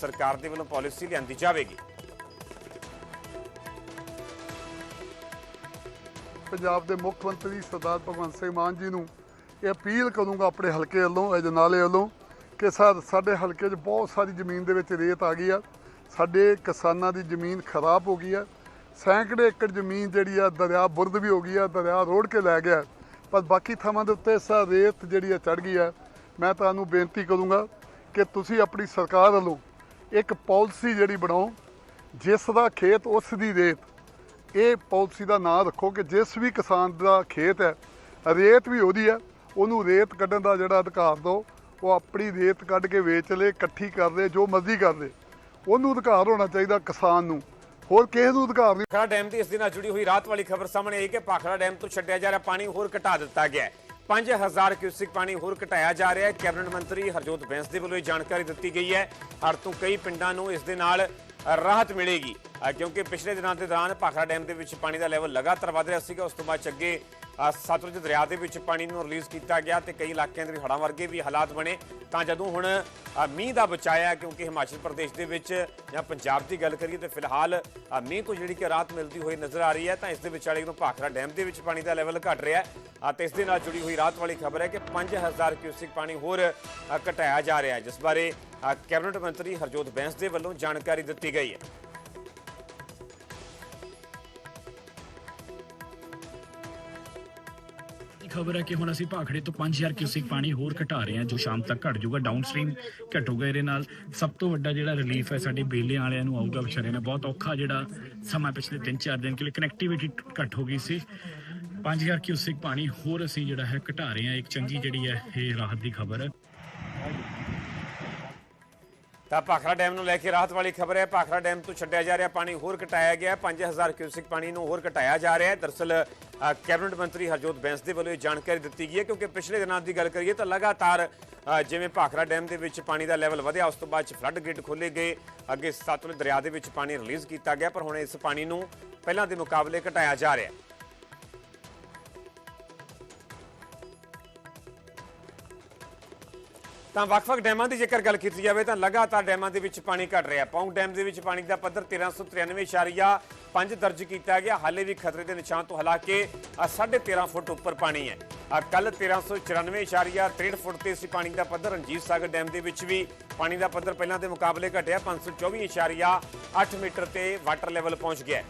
ਸਰਕਾਰ ਦੇ ਵੱਲੋਂ ਪਾਲਿਸੀ ਲਿਆਂਦੀ ਜਾਵੇਗੀ। ਪੰਜਾਬ ਦੇ ਮੁੱਖ ਮੰਤਰੀ ਸਰਦਾਰ ਭਗਵੰਤ ਸਿੰਘ ਮਾਨ ਜੀ ਨੂੰ ਇਹ ਅਪੀਲ ਕਰੂੰਗਾ ਆਪਣੇ ਹਲਕੇ ਵੱਲੋਂ ਅਜਨਾਲੇ ਵੱਲੋਂ ਕਿ ਸਾ- ਸਾਡੇ ਹਲਕੇ 'ਚ ਬਹੁਤ ਸਾਰੀ ਜ਼ਮੀਨ ਦੇ ਵਿੱਚ ਰੇਤ ਆ ਗਈ ਆ। ਸਾਡੇ ਕਿਸਾਨਾਂ ਦੀ ਜ਼ਮੀਨ ਖਰਾਬ ਹੋ ਗਈ ਹੈ ਸੈਂਕੜੇ ਏਕੜ ਜ਼ਮੀਨ ਜਿਹੜੀ ਆ, ਦਰਿਆ ਬੁਰਦ ਵੀ ਹੋ ਗਈ ਆ, ਦਰਿਆ ਰੋੜ ਕੇ ਲੈ ਗਿਆ। ਪਰ ਬਾਕੀ ਥਾਵਾਂ ਦੇ ਉੱਤੇ ਸਾ ਰੇਤ ਜਿਹੜੀ ਆ ਚੜ ਗਈ ਆ। ਮੈਂ ਤੁਹਾਨੂੰ ਬੇਨਤੀ ਕਰੂੰਗਾ ਕਿ ਤੁਸੀਂ ਆਪਣੀ ਸਰਕਾਰ ਵੱਲੋਂ ਇੱਕ ਪਾਲਿਸੀ ਜਿਹੜੀ ਬਣਾਓ, ਜਿਸ ਦਾ ਖੇਤ ਉਸ ਦੀ ਰੇਤ, ਇਹ ਪਾਲਿਸੀ ਦਾ ਨਾਮ ਰੱਖੋ ਕਿ ਜਿਸ ਵੀ ਕਿਸਾਨ ਦਾ ਖੇਤ ਹੈ, ਰੇਤ ਵੀ ਉਹਦੀ ਹੈ ਉਹਨੂੰ ਰੇਤ ਕੱਢਣ ਦਾ ਜਿਹੜਾ ਅਧਿਕਾਰ ਦਿਓ, ਉਹ ਆਪਣੀ ਰੇਤ ਕੱਢ ਕੇ ਵੇਚ ਲੇ, ਇਕੱਠੀ ਕਰ ਲੇ, ਜੋ ਮਰਜ਼ੀ ਕਰ ਲੇ। ਉਹਨੂੰ ਅਧਿਕਾਰ ਹੋਣਾ ਚਾਹੀਦਾ ਕਿਸਾਨ ਨੂੰ। ਹੋਰ ਕਿਸੇ ਨੂੰ ਅਧਿਕਾਰ ਨਹੀਂ। ਭਾਖੜਾ ਡੈਮ ਦੀ ਇਸ ਦੇ ਨਾਲ ਜੁੜੀ ਹੋਈ ਰਾਤ ਵਾਲੀ ਖਬਰ ਸਾਹਮਣੇ ਆਈ ਕਿ ਭਾਖੜਾ ਡੈਮ ਤੋਂ ਛੱਡਿਆ ਜਾ ਰਿਹਾ ਪਾਣੀ ਹੋਰ ਘਟਾ ਦਿੱਤਾ ਗਿਆ ਹੈ। 5000 ਕਿਊਸਿਕ ਪਾਣੀ ਹੋਰ ਘਟਾਇਆ ਜਾ ਰਿਹਾ ਹੈ। ਕੈਬਨਿਟ ਮੰਤਰੀ ਹਰਜੋਤ ਬੈਂਸ ਦੇ ਵੱਲੋਂ ਇਹ ਜਾਣਕਾਰੀ ਦਿੱਤੀ ਗਈ ਹੈ। ਹਰ ਤੋਂ ਕਈ ਪਿੰਡਾਂ ਨੂੰ ਇਸ ਦੇ ਨਾਲ ਰਾਹਤ ਮਿਲੇਗੀ। ਕਿਉਂਕਿ ਪਿਛਲੇ ਦਿਨਾਂ ਦੇ ਦੌਰਾਨ ਭਾਖੜਾ ਡੈਮ ਦੇ ਵਿੱਚ ਪਾਣੀ ਦਾ ਲੈਵਲ ਲਗਾਤਾਰ ਵਧ ਰਿਹਾ ਸੀਗਾ। ਉਸ ਤੋਂ ਬਾਅਦ 'ਚ ਅੱਗੇ ਸਤਲੁਜ ਦਰਿਆ ਦੇ ਵਿੱਚ ਪਾਣੀ ਨੂੰ ਰਿਲੀਜ਼ ਕੀਤਾ ਗਿਆ ਤੇ ਕਈ ਇਲਾਕਿਆਂ ਦੇ ਵਿੱਚ ਹੜ੍ਹਾਂ ਵਰਗੇ ਵੀ ਹਾਲਾਤ ਬਣੇ। ਤਾਂ ਜਦੋਂ ਹੁਣ ਮੀਂਹ ਦਾ ਬਚਾਇਆ ਕਿਉਂਕਿ ਹਿਮਾਚਲ ਪ੍ਰਦੇਸ਼ ਦੇ ਵਿੱਚ ਜਾਂ ਪੰਜਾਬ ਦੀ ਗੱਲ ਕਰੀਏ ਤੇ ਫਿਲਹਾਲ ਮੀਂਹ ਤੋਂ ਜਿਹੜੀ ਕਿ ਰਾਹਤ ਮਿਲਦੀ ਹੋਈ ਨਜ਼ਰ ਆ ਰਹੀ ਹੈ ਤਾਂ ਇਸ ਦੇ ਵਿਚਾਲੇ ਨੂੰ ਭਾਖੜਾ ਡੈਮ ਦੇ ਵਿੱਚ ਪਾਣੀ ਦਾ ਲੈਵਲ ਘਟ ਰਿਹਾ ਹੈ ਤੇ ਇਸ ਦੇ ਨਾਲ ਜੁੜੀ ਹੋਈ ਰਾਹਤ ਵਾਲੀ ਖਬਰ ਹੈ ਕਿ 5000 ਕਿਊਸਿਕ ਪਾਣੀ ਹੋਰ ਘਟਾਇਆ ਜਾ ਰਿਹਾ ਹੈ, ਜਿਸ ਬਾਰੇ ਕੈਬਨਿਟ ਮੰਤਰੀ ਹਰਜੋਤ ਬੈਂਸ ਦੇ ਵੱਲੋਂ ਜਾਣਕਾਰੀ ਦਿੱਤੀ ਗਈ ਹੈ। ਖਬਰ ਹੈ ਕਿ ਹੁਣ ਅਸੀਂ ਭਾਖੜੇ ਤੋਂ 5000 ਕਿਊਸਿਕ ਪਾਣੀ ਹੋਰ ਘਟਾ ਰਹੇ ਹਾਂ, ਜੋ ਸ਼ਾਮ ਤੱਕ ਘਟ ਜਾਊਗਾ ਡਾਊਨਸਟ੍ਰੀਮ ਘਟੂਗਾ ਇਹਦੇ ਨਾਲ। ਸਭ ਤੋਂ ਵੱਡਾ ਜਿਹੜਾ ਰਿਲੀਫ ਹੈ, ਸਾਡੇ ਬੇਲੇ ਵਾਲਿਆਂ ਨੂੰ ਆਊਗਾ ਵਿਚਾਰੇ ਨੇ ਬਹੁਤ ਔਖਾ ਜਿਹੜਾ ਸਮਾਂ ਪਿਛਲੇ 3-4 ਦਿਨ ਕੇ ਲਈ ਕਨੈਕਟੀਵਿਟੀ ਘਟ ਹੋ ਗਈ ਸੀ। 5000 ਕਿਊਸਿਕ ਪਾਣੀ ਹੋਰ ਅਸੀਂ ਜਿਹੜਾ ਹੈ ਘਟਾ ਰਹੇ ਹਾਂ। ਇੱਕ ਚੰਗੀ ਜਿਹੜੀ ਹੈ, ਇਹ ਰਾਹਤ ਦੀ ਖਬਰ ਹੈ। ਤਾਂ ਭਾਖੜਾ ਡੈਮ ਨੂੰ ਲੈ ਕੇ ਰਾਹਤ ਵਾਲੀ ਖਬਰ ਹੈ। ਭਾਖੜਾ ਡੈਮ ਤੋਂ ਛੱਡਿਆ ਜਾ ਰਿਹਾ ਪਾਣੀ ਹੋਰ ਘਟਾਇਆ ਗਿਆ। ਹੈ। 5000 ਕਿਊਸਿਕ ਪਾਣੀ ਨੂੰ ਹੋਰ ਘਟਾਇਆ ਜਾ ਰਿਹਾ ਹੈ। ਦਰਸਲ ਕੈਬਨਿਟ ਮੰਤਰੀ ਹਰਜੋਤ ਬੈਂਸ ਦੇ ਵੱਲੋਂ ਇਹ ਜਾਣਕਾਰੀ ਦਿੱਤੀ ਗਈ ਹੈ ਕਿਉਂਕਿ ਪਿਛਲੇ ਦਿਨਾਂ ਦੀ ਗੱਲ ਕਰੀਏ ਤਾਂ ਲਗਾਤਾਰ ਜਿਵੇਂ ਭਾਖੜਾ ਡੈਮ ਦੇ ਵਿੱਚ ਪਾਣੀ ਦਾ ਲੈਵਲ ਵਧਿਆ, ਉਸ ਤੋਂ ਬਾਅਦ ਚ ਫਲੱਡ ਗੇਟ ਖੋਲੇ ਗਏ। ਅੱਗੇ ਸਤਲੁਜ ਦਰਿਆ ਦੇ ਵਿੱਚ ਪਾਣੀ ਰਿਲੀਜ਼ ਕੀਤਾ ਗਿਆ, ਪਰ ਹੁਣ ਇਸ ਪਾਣੀ ਨੂੰ ਪਹਿਲਾਂ ਦੇ ਮੁਕਾਬਲੇ ਘਟਾਇਆ ਜਾ ਰਿਹਾ ਹੈ। ਤਾਂ ਵੱਖ-ਵੱਖ ਡੈਮਾਂ ਦੀ ਜੇਕਰ ਗੱਲ ਕੀਤੀ ਜਾਵੇ ਤਾਂ ਲਗਾਤਾਰ ਡੈਮਾਂ ਦੇ ਵਿੱਚ ਪਾਣੀ ਘਟ ਰਿਹਾ। ਹੈ ਪੌਂਗ ਡੈਮ ਦੇ ਵਿੱਚ ਪਾਣੀ ਦਾ ਪੱਧਰ 1393.5 ਦਰਜ ਕੀਤਾ ਗਿਆ। ਹਾਲੇ ਵੀ ਖਤਰੇ ਦੇ ਨਿਸ਼ਾਨ ਤੋਂ ਹਾਲਾਂਕਿ ਅ, 13.5 ਫੁੱਟ ਉੱਪਰ ਪਾਣੀ ਹੈ। ਕੱਲ 1394.63 ਫੁੱਟ ਤੇ ਸੀ ਪਾਣੀ ਦਾ ਪੱਧਰ। ਰਣਜੀਤ ਸਾਗਰ ਡੈਮ ਦੇ ਵਿੱਚ ਵੀ ਪਾਣੀ ਦਾ ਪੱਧਰ ਪਹਿਲਾਂ ਦੇ ਮੁਕਾਬਲੇ ਘਟਿਆ। 524.8 ਮੀਟਰ ਤੇ ਵਾਟਰ ਲੈਵਲ ਪਹੁੰਚ ਗਿਆ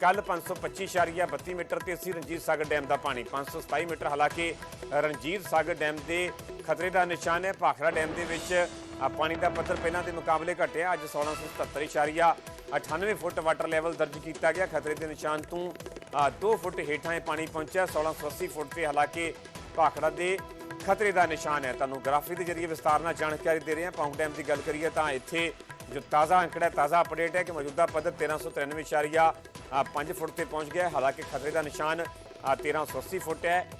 ਕੱਲ 525.32 ਮੀਟਰ ਤੇ ਸੀ ਰਣਜੀਤ ਸਾਗਰ ਡੈਮ ਦਾ ਪਾਣੀ 527 ਮੀਟਰ। ਹਾਲਾਂਕਿ ਰਣਜੀਤ ਸਾਗਰ ਡੈਮ ਦੇ ਖਤਰੇ ਦਾ ਨਿਸ਼ਾਨ ਹੈ। ਭਾਖੜਾ ਡੈਮ ਦੇ ਵਿੱਚ ਪਾਣੀ ਦਾ ਪੱਧਰ ਪਹਿਲਾਂ ਦੇ ਮੁਕਾਬਲੇ ਘਟਿਆ। ਅੱਜ 1677.98 ਫੁੱਟ ਵਾਟਰ ਲੈਵਲ ਦਰਜ ਕੀਤਾ ਗਿਆ। ਖਤਰੇ ਦੇ ਨਿਸ਼ਾਨ ਤੋਂ 2 ਫੁੱਟ ਹੇਠਾਂ ਇਹ ਪਾਣੀ ਪਹੁੰਚਿਆ। 1680 ਫੁੱਟ ਤੇ ਹਾਲਾਂਕਿ ਭਾਖੜਾ ਦੇ ਖਤਰੇ ਦਾ ਨਿਸ਼ਾਨ ਹੈ। ਤੁਹਾਨੂੰ ਗ੍ਰਾਫੀ ਦੇ ਜਰੀਏ ਵਿਸਤਾਰ ਨਾਲ ਜਾਣਕਾਰੀ ਦੇ ਰਹੇ ਹਾਂ। ਪੌਂਗ ਡੈਮ ਦੀ ਗੱਲ ਕਰੀਏ ਤਾਂ ਇੱਥੇ ਜੋ ਤਾਜ਼ਾ ਅੰਕੜਾ ਹੈ, ਤਾਜ਼ਾ ਅਪਡੇਟ ਹੈ ਕਿ ਮੌਜੂਦਾ ਪੱਧਰ 1393.5 ਫੁੱਟ ਤੇ ਪਹੁੰਚ ਗਿਆ ਹਾਲਾਂਕਿ ਖਤਰੇ ਦਾ ਨਿਸ਼ਾਨ ਅ, 1380 ਫੁੱਟ ਹੈ।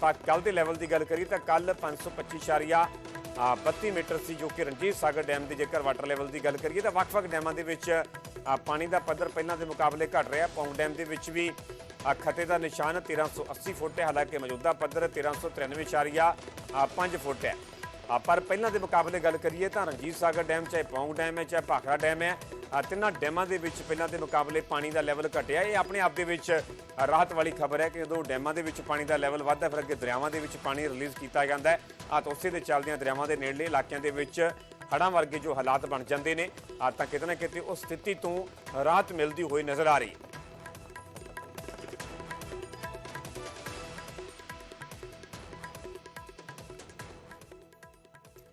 ਤਾਂ ਕੱਲ ਦੇ ਲੈਵਲ ਦੀ ਗੱਲ ਕਰੀਏ ਤਾਂ ਕੱਲ 525.32 ਮੀਟਰ ਸੀ ਜੋ ਕਿ ਰਣਜੀਤ ਸਾਗਰ ਡੈਮ ਦੇ ਜੇਕਰ ਵਾਟਰ ਲੈਵਲ ਦੀ ਗੱਲ ਕਰੀਏ ਤਾਂ ਵੱਖ-ਵੱਖ ਡੈਮਾਂ ਦੇ ਵਿੱਚ ਪਾਣੀ ਦਾ ਪੱਧਰ ਪਹਿਲਾਂ ਦੇ ਮੁਕਾਬਲੇ ਘਟ ਰਿਹਾ। ਪੌਂਗ ਡੈਮ ਦੇ ਵਿੱਚ ਵੀ ਅ, ਖਤਰੇ ਦਾ ਨਿਸ਼ਾਨ 1380 ਫੁੱਟ ਹੈ। ਹਾਲਾਂਕਿ ਮੌਜੂਦਾ ਪੱਧਰ 1393.5 ਫੁੱਟ ਹੈ। ਪਰ ਪਹਿਲਾਂ ਦੇ ਮੁਕਾਬਲੇ ਗੱਲ ਕਰੀਏ ਤਾਂ ਰਣਜੀਤ ਸਾਗਰ ਡੈਮ ਚਾਹੇ ਪੌਂਗ ਡੈਮ ਹੈ ਚਾਹੇ ਭਾਖੜਾ ਡੈਮ ਹੈ ਤਿੰਨਾਂ ਡੈਮਾਂ ਦੇ ਵਿੱਚ ਪਹਿਲਾਂ ਦੇ ਮੁਕਾਬਲੇ ਪਾਣੀ ਦਾ ਲੈਵਲ ਘਟਿਆ। ਇਹ ਆਪਣੇ ਆਪ ਦੇ ਵਿੱਚ ਰਾਹਤ ਵਾਲੀ ਖਬਰ ਹੈ ਕਿ ਜਦੋਂ ਡੈਮਾਂ ਦੇ ਵਿੱਚ ਪਾਣੀ ਦਾ ਲੈਵਲ ਵੱਧਦਾ ਫਿਰ ਅੱਗੇ ਦਰਿਆਵਾਂ ਦੇ ਵਿੱਚ ਪਾਣੀ ਰਿਲੀਜ਼ ਕੀਤਾ ਜਾਂਦਾ ਹੈ। ਆ ਤਾਂ ਉਸੇ ਦੇ ਚੱਲਦਿਆਂ ਦਰਿਆਵਾਂ ਦੇ ਨੇੜਲੇ ਇਲਾਕਿਆਂ ਦੇ ਵਿੱਚ ਹੜ੍ਹਾਂ ਵਰਗੇ ਜੋ ਹਾਲਾਤ ਬਣ ਜਾਂਦੇ ਨੇ ਆ ਤਾਂ ਕਿਤੇ ਨਾ ਕਿਤੇ ਉਸ ਸਥਿਤੀ ਤੋਂ ਰਾਹਤ ਮਿਲਦੀ ਹੋਈ ਨਜ਼ਰ ਆ ਰਹੀ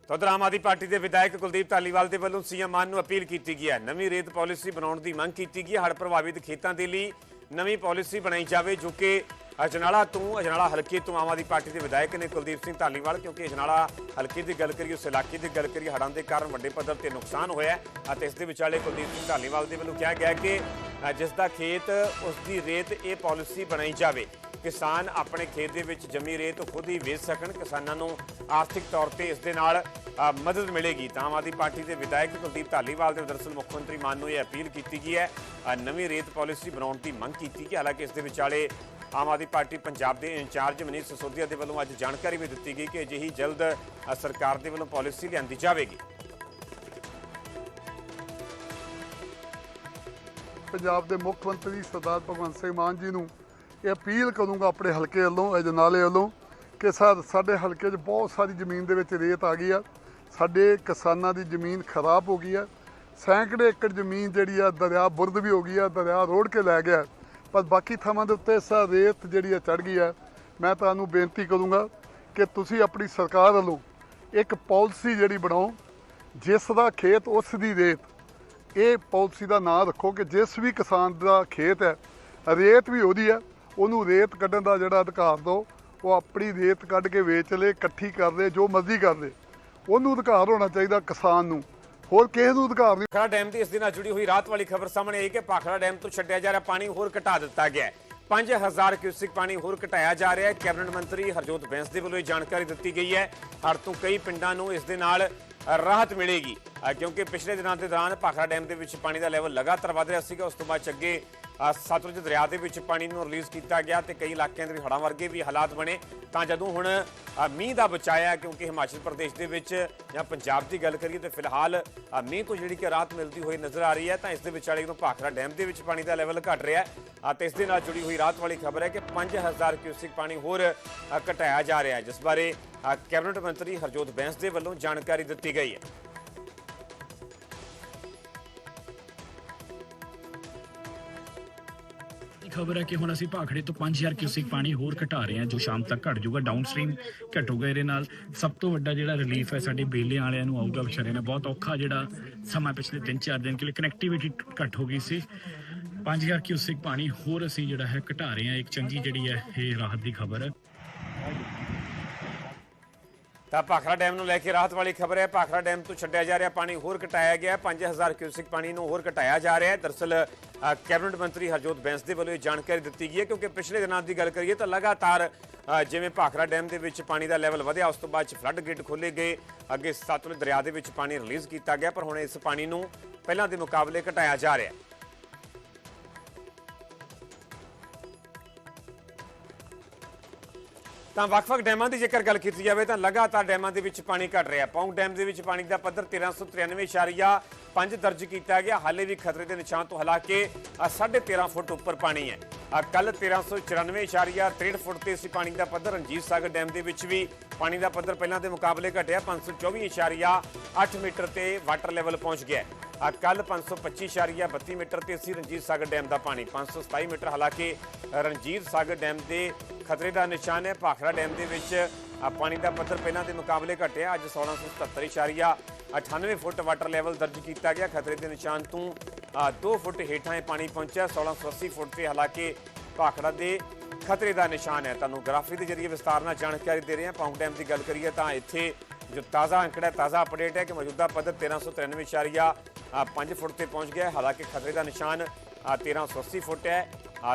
ਤਾਂ ਉਧਰ ਆਮ ਆਦਮੀ ਪਾਰਟੀ ਦੇ ਵਿਧਾਇਕ ਕੁਲਦੀਪ ਧਾਲੀਵਾਲ ਦੇ ਵੱਲੋਂ ਸੀਐਮ ਮਾਨ ਨੂੰ ਅਪੀਲ ਕੀਤੀ ਗਈ ਹੈ। ਨਵੀਂ ਰੇਤ ਪਾਲਿਸੀ ਬਣਾਉਣ ਦੀ ਮੰਗ ਕੀਤੀ ਗਈ ਹੈ। ਹੜ੍ਹ ਪ੍ਰਭਾਵਿਤ ਖੇਤਾਂ ਦੇ ਲਈ ਨਵੀਂ ਪਾਲਿਸੀ ਬਣਾਈ ਜਾਵੇ, ਜੋ ਕਿ ਅਜਨਾਲਾ ਤੋਂ ਅਜਨਾਲਾ ਹਲਕੇ ਤੋਂ ਆਮ ਆਦਮੀ ਪਾਰਟੀ ਦੇ ਵਿਧਾਇਕ ਨੇ ਕੁਲਦੀਪ ਸਿੰਘ ਧਾਲੀਵਾਲ, ਕਿਉਂਕਿ ਅਜਨਾਲਾ ਹਲਕੇ ਦੀ ਗੱਲ ਕਰੀਏ, ਉਸ ਇਲਾਕੇ ਦੀ ਗੱਲ ਕਰੀਏ, ਹੜ੍ਹਾਂ ਦੇ ਕਾਰਨ ਵੱਡੇ ਪੱਧਰ ਤੇ ਨੁਕਸਾਨ ਹੋਇਆ ਅਤੇ ਇਸ ਦੇ ਵਿਚਾਲੇ ਕੁਲਦੀਪ ਸਿੰਘ ਧਾਲੀਵਾਲ ਦੇ ਵੱਲੋਂ ਕਿਹਾ ਗਿਆ ਕਿ ਜਿਸ ਦਾ ਖੇਤ ਉਸ ਦੀ ਰੇਤ, ਇਹ ਪਾਲਿਸੀ ਬਣਾਈ ਜਾਵੇ। ਕਿਸਾਨ ਆਪਣੇ ਖੇਤ ਦੇ ਵਿੱਚ ਜੰਮੀ ਰੇਤ ਖੁਦ ਹੀ ਵੇਚ ਸਕਣ। ਕਿਸਾਨਾਂ ਨੂੰ ਆਰਥਿਕ ਤੌਰ ਤੇ ਇਸ ਦੇ ਨਾਲ ਮਦਦ ਮਿਲੇਗੀ। ਤਾਂ ਆਮ ਆਦਮੀ ਪਾਰਟੀ ਦੇ ਵਿਧਾਇਕ ਕੁਲਦੀਪ ਧਾਲੀਵਾਲ ਦੇ ਦਰਸਲ ਮੁੱਖ ਮੰਤਰੀ ਮਾਨ ਨੂੰ ਇਹ ਅਪੀਲ ਕੀਤੀ ਗਈ ਹੈ। ਨਵੀਂ ਰੇਤ ਪਾਲਿਸੀ ਬਣਾਉਣ ਦੀ ਮੰਗ ਕੀਤੀ ਗਈ। ਹਾਲਾਂਕਿ ਇਸ ਦੇ ਵਿਚਾਲੇ ਆਮ ਆਦਮੀ ਪਾਰਟੀ ਪੰਜਾਬ ਦੇ ਇੰਚਾਰਜ ਮਨੀਸ਼ ਸਸੋਦੀਆ ਦੇ ਵੱਲੋਂ ਅੱਜ ਜਾਣਕਾਰੀ ਵੀ ਦਿੱਤੀ ਗਈ ਕਿ ਅਜਿਹੀ ਜਲਦ ਸਰਕਾਰ ਦੇ ਵੱਲੋਂ ਪਾਲਿਸੀ ਲਿਆਂਦੀ ਜਾਵੇਗੀ। ਪੰਜਾਬ ਦੇ ਮੁੱਖ ਮੰਤਰੀ ਸਰਦਾਰ ਭਗਵੰਤ ਸਿੰਘ ਮਾਨ ਜੀ ਨੂੰ ਇਹ ਅਪੀਲ ਕਰੂੰਗਾ ਆਪਣੇ ਹਲਕੇ ਵੱਲੋਂ ਅਜਨਾਲੇ ਵੱਲੋਂ, ਕਿ ਸਰ ਸਾਡੇ ਹਲਕੇ 'ਚ ਬਹੁਤ ਸਾਰੀ ਜ਼ਮੀਨ ਦੇ ਵਿੱਚ ਰੇਤ ਆ ਗਈ ਆ। ਸਾਡੇ ਕਿਸਾਨਾਂ ਦੀ ਜ਼ਮੀਨ ਖਰਾਬ ਹੋ ਗਈ ਆ। ਸੈਂਕੜੇ ਏਕੜ ਜ਼ਮੀਨ ਜਿਹੜੀ ਆ, ਦਰਿਆ ਬੁਰਦ ਵੀ ਹੋ ਗਈ ਆ, ਦਰਿਆ ਰੋੜ ਕੇ ਲੈ ਗਿਆ। ਪਰ ਬਾਕੀ ਥਾਵਾਂ ਦੇ ਉੱਤੇ ਸਰ ਰੇਤ ਜਿਹੜੀ ਆ ਚੜ ਗਈ ਆ। ਮੈਂ ਤੁਹਾਨੂੰ ਬੇਨਤੀ ਕਰੂੰਗਾ ਕਿ ਤੁਸੀਂ ਆਪਣੀ ਸਰਕਾਰ ਵੱਲੋਂ ਇੱਕ ਪਾਲਿਸੀ ਜਿਹੜੀ ਬਣਾਓ, ਜਿਸ ਦਾ ਖੇਤ ਉਸ ਦੀ ਰੇਤ ਇਹ ਪਾਲਿਸੀ ਦਾ ਨਾਂ ਰੱਖੋ ਕਿ ਜਿਸ ਵੀ ਕਿਸਾਨ ਦਾ ਖੇਤ ਹੈ, ਰੇਤ ਵੀ ਉਹਦੀ ਹੈ, ਉਹਨੂੰ ਰੇਤ ਕੱਢਣ ਦਾ ਜਿਹੜਾ ਅਧਿਕਾਰ ਦਿਓ, ਉਹ ਆਪਣੀ ਰੇਤ ਕੱਢ ਕੇ ਵੇਚ ਲੇ, ਇਕੱਠੀ ਕਰ ਦੇ ਜੋ ਮਰਜ਼ੀ ਕਰ ਦੇ ਉਹਨੂੰ ਅਧਿਕਾਰ ਹੋਣਾ ਚਾਹੀਦਾ ਕਿਸਾਨ ਨੂੰ। ਹੋਰ ਕਿਸੇ ਨੂੰ ਅਧਿਕਾਰ ਨਹੀਂ। ਭਾਖੜਾ ਡੈਮ ਦੀ ਇਸ ਦੇ ਨਾਲ ਜੁੜੀ ਹੋਈ ਰਾਤ ਵਾਲੀ ਖਬਰ ਸਾਹਮਣੇ ਆਈ ਕਿ ਭਾਖੜਾ ਡੈਮ ਤੋਂ ਛੱਡਿਆ ਜਾ ਰਿਹਾ ਪਾਣੀ ਹੋਰ ਘਟਾ ਦਿੱਤਾ ਗਿਆ ਹੈ। 5000 ਕਿਊਸਿਕ ਪਾਣੀ ਹੋਰ ਘਟਾਇਆ ਜਾ ਰਿਹਾ ਹੈ। ਕੈਬਨਿਟ ਮੰਤਰੀ ਹਰਜੋਤ ਬੈਂਸ ਦੇ ਵੱਲੋਂ ਇਹ ਜਾਣਕਾਰੀ ਦਿੱਤੀ ਗਈ ਹੈ। ਹਰ ਤੋਂ ਕਈ ਪਿੰਡਾਂ ਨੂੰ ਇਸ ਦੇ ਨਾਲ ਰਾਹਤ ਮਿਲੇਗੀ। ਕਿਉਂਕਿ ਪਿਛਲੇ ਦਿਨਾਂ ਦੇ ਦੌਰਾਨ ਭਾਖੜਾ ਡੈਮ ਦੇ ਵਿੱਚ ਪਾਣੀ ਦਾ ਲੈਵਲ ਲਗਾਤਾਰ ਵਧ ਰਿਹਾ ਸੀਗਾ। ਉਸ ਤੋਂ ਬਾਅਦ 'ਚ ਅੱਗੇ ਸਤਲੁਜ ਦਰਿਆ ਦੇ ਵਿੱਚ ਪਾਣੀ ਨੂੰ ਰਿਲੀਜ਼ ਕੀਤਾ ਗਿਆ ਤੇ ਕਈ ਇਲਾਕਿਆਂ ਦੇ ਵਿੱਚ ਹੜ੍ਹਾਂ ਵਰਗੇ ਵੀ ਹਾਲਾਤ ਬਣੇ। ਤਾਂ ਜਦੋਂ ਹੁਣ ਮੀਂਹ ਦਾ ਬਚਾਇਆ ਕਿਉਂਕਿ ਹਿਮਾਚਲ ਪ੍ਰਦੇਸ਼ ਦੇ ਵਿੱਚ ਜਾਂ ਪੰਜਾਬ ਦੀ ਗੱਲ ਕਰੀਏ ਤੇ ਫਿਲਹਾਲ ਮੀਂਹ ਤੋਂ ਜਿਹੜੀ ਕਿ ਰਾਹਤ ਮਿਲਦੀ ਹੋਈ ਨਜ਼ਰ ਆ ਰਹੀ ਹੈ, ਤਾਂ ਇਸ ਦੇ ਵਿਚਾਲੇ ਜਦੋਂ ਭਾਖੜਾ ਡੈਮ ਦੇ ਵਿੱਚ ਪਾਣੀ ਦਾ ਲੈਵਲ ਘਟ ਰਿਹਾ ਹੈ ਤੇ ਇਸ ਦੇ ਨਾਲ ਜੁੜੀ ਹੋਈ ਰਾਹਤ ਵਾਲੀ ਖਬਰ ਹੈ ਕਿ 5000 ਕਿਊਸਿਕ ਪਾਣੀ ਹੋਰ ਘਟਾਇਆ ਜਾ ਰਿਹਾ ਹੈ, ਜਿਸ ਬਾਰੇ ਕੈਬਨਿਟ ਮੰਤਰੀ ਹਰਜੋਤ ਬੈਂਸ ਦੇ ਵੱਲੋਂ ਜਾਣਕਾਰੀ ਦਿੱਤੀ ਗਈ ਹੈ। ਖਬਰ ਹੈ ਕਿ ਹੁਣ ਅਸੀਂ ਭਾਖੜੇ ਤੋਂ 5000 ਕਿਊਸਿਕ ਪਾਣੀ ਹੋਰ ਘਟਾ ਰਹੇ ਹਾਂ, ਜੋ ਸ਼ਾਮ ਤੱਕ ਘਟ ਜਾਊਗਾ। ਡਾਊਨ ਸਟ੍ਰੀਮ ਘਟੂਗਾ ਇਹਦੇ ਨਾਲ। ਸਭ ਤੋਂ ਵੱਡਾ ਜਿਹੜਾ ਰਿਲੀਫ ਹੈ ਸਾਡੇ ਬੇਲੇ ਵਾਲਿਆਂ ਨੂੰ ਆਊਗਾ ਵਿਚਾਰੇ ਨੇ ਬਹੁਤ ਔਖਾ ਜਿਹੜਾ ਸਮਾਂ ਪਿਛਲੇ 3-4 ਦਿਨ ਕਿ ਕਨੈਕਟੀਵਿਟੀ ਘਟ ਹੋ ਗਈ ਸੀ। 5000 ਕਿਊਸਿਕ ਪਾਣੀ ਹੋਰ ਅਸੀਂ ਜਿਹੜਾ ਹੈ ਘਟਾ ਰਹੇ ਹਾਂ। ਇੱਕ ਚੰਗੀ ਜਿਹੜੀ ਹੈ, ਇਹ ਰਾਹਤ ਦੀ ਖਬਰ ਹੈ। ਤਾਂ ਭਾਖੜਾ ਡੈਮ ਨੂੰ ਲੈ ਕੇ ਰਾਹਤ ਵਾਲੀ ਖਬਰ ਹੈ। ਭਾਖੜਾ ਡੈਮ ਤੋਂ ਛੱਡਿਆ ਜਾ ਰਿਹਾ ਪਾਣੀ ਹੋਰ ਘਟਾਇਆ ਗਿਆ। ਹੈ। 5000 ਕਿਊਸਿਕ ਪਾਣੀ ਨੂੰ ਹੋਰ ਘਟਾਇਆ ਜਾ ਰਿਹਾ ਹੈ। ਦਰਸਲ ਕੈਬਨਿਟ ਮੰਤਰੀ ਹਰਜੋਤ ਬੈਂਸ ਦੇ ਵੱਲੋਂ ਇਹ ਜਾਣਕਾਰੀ ਦਿੱਤੀ ਗਈ ਹੈ ਕਿਉਂਕਿ ਪਿਛਲੇ ਦਿਨਾਂ ਦੀ ਗੱਲ ਕਰੀਏ ਤਾਂ ਲਗਾਤਾਰ ਜਿਵੇਂ ਭਾਖੜਾ ਡੈਮ ਦੇ ਵਿੱਚ ਪਾਣੀ ਦਾ ਲੈਵਲ ਵਧਿਆ, ਉਸ ਤੋਂ ਬਾਅਦ ਚ ਫਲੱਡ ਗੇਟ ਖੋਲੇ ਗਏ। ਅੱਗੇ ਸਤਲੁਜ ਦਰਿਆ ਦੇ ਵਿੱਚ ਪਾਣੀ ਰਿਲੀਜ਼ ਕੀਤਾ ਗਿਆ, ਪਰ ਹੁਣ ਇਸ ਪਾਣੀ ਨੂੰ ਪਹਿਲਾਂ ਦੇ ਮੁਕਾਬਲੇ ਘਟਾਇਆ ਜਾ ਰਿਹਾ ਹੈ। ਤਾਂ ਵੱਖ-ਵੱਖ ਡੈਮਾਂ ਦੀ ਜੇਕਰ ਗੱਲ ਕੀਤੀ ਜਾਵੇ ਤਾਂ ਲਗਾਤਾਰ ਡੈਮਾਂ ਦੇ ਵਿੱਚ ਪਾਣੀ ਘਟ ਰਿਹਾ। ਪੌਂਗ ਡੈਮ ਦੇ ਵਿੱਚ ਪਾਣੀ ਦਾ ਪੱਧਰ 1393.5 ਦਰਜ ਕੀਤਾ ਗਿਆ। ਹਾਲੇ ਵੀ ਖਤਰੇ ਦੇ ਨਿਸ਼ਾਨ ਤੋਂ ਹਲਾ ਕੇ ਅ, 13.5 ਫੁੱਟ ਉੱਪਰ ਪਾਣੀ ਹੈ। ਕੱਲ 1394.63 ਫੁੱਟ ਤੇ ਸੀ ਪਾਣੀ ਦਾ ਪੱਧਰ। ਰਣਜੀਤ ਸਾਗਰ ਡੈਮ ਦੇ ਵਿੱਚ ਵੀ ਪਾਣੀ ਦਾ ਪੱਧਰ ਪਹਿਲਾਂ ਦੇ ਮੁਕਾਬਲੇ ਘਟਿਆ। 524.8 ਮੀਟਰ ਤੇ ਵਾਟਰ ਲੈਵਲ ਪਹੁੰਚ ਗਿਆ ਕੱਲ 525.32 ਮੀਟਰ ਤੇ ਸੀ ਰਣਜੀਤ ਸਾਗਰ ਡੈਮ ਦਾ ਪਾਣੀ 527 ਮੀਟਰ। ਹਾਲਾਂਕਿ ਰਣਜੀਤ ਸਾਗਰ ਡੈਮ ਦੇ ਖਤਰੇ ਦਾ ਨਿਸ਼ਾਨ ਹੈ। ਭਾਖੜਾ ਡੈਮ ਦੇ ਵਿੱਚ ਪਾਣੀ ਦਾ ਪੱਧਰ ਪਹਿਲਾਂ ਦੇ ਮੁਕਾਬਲੇ ਘਟਿਆ। ਅੱਜ 1677.98 ਫੁੱਟ ਵਾਟਰ ਲੈਵਲ ਦਰਜ ਕੀਤਾ ਗਿਆ। ਖਤਰੇ ਦੇ ਨਿਸ਼ਾਨ ਤੋਂ 2 ਫੁੱਟ ਹੇਠਾਂ ਇਹ ਪਾਣੀ ਪਹੁੰਚਿਆ। 1680 ਫੁੱਟ ਤੇ ਹਾਲਾਂਕਿ ਭਾਖੜਾ ਦੇ ਖਤਰੇ ਦਾ ਨਿਸ਼ਾਨ ਹੈ। ਤੁਹਾਨੂੰ ਗ੍ਰਾਫੀ ਦੇ ਜਰੀਏ ਵਿਸਤਾਰ ਨਾਲ ਜਾਣਕਾਰੀ ਦੇ ਰਹੇ ਹਾਂ। ਪੌਂਗ ਡੈਮ ਦੀ ਗੱਲ ਕਰੀਏ ਤਾਂ ਇੱਥੇ ਜੋ ਤਾਜ਼ਾ ਅੰਕੜਾ ਹੈ, ਤਾਜ਼ਾ ਅਪਡੇਟ ਹੈ ਕਿ ਮੌਜੂਦਾ ਪੱਧਰ 1393.5 ਫੁੱਟ ਤੇ ਪਹੁੰਚ ਗਿਆ ਹਾਲਾਂਕਿ ਖਤਰੇ ਦਾ ਨਿਸ਼ਾਨ ਅ, 1380 ਫੁੱਟ ਹੈ।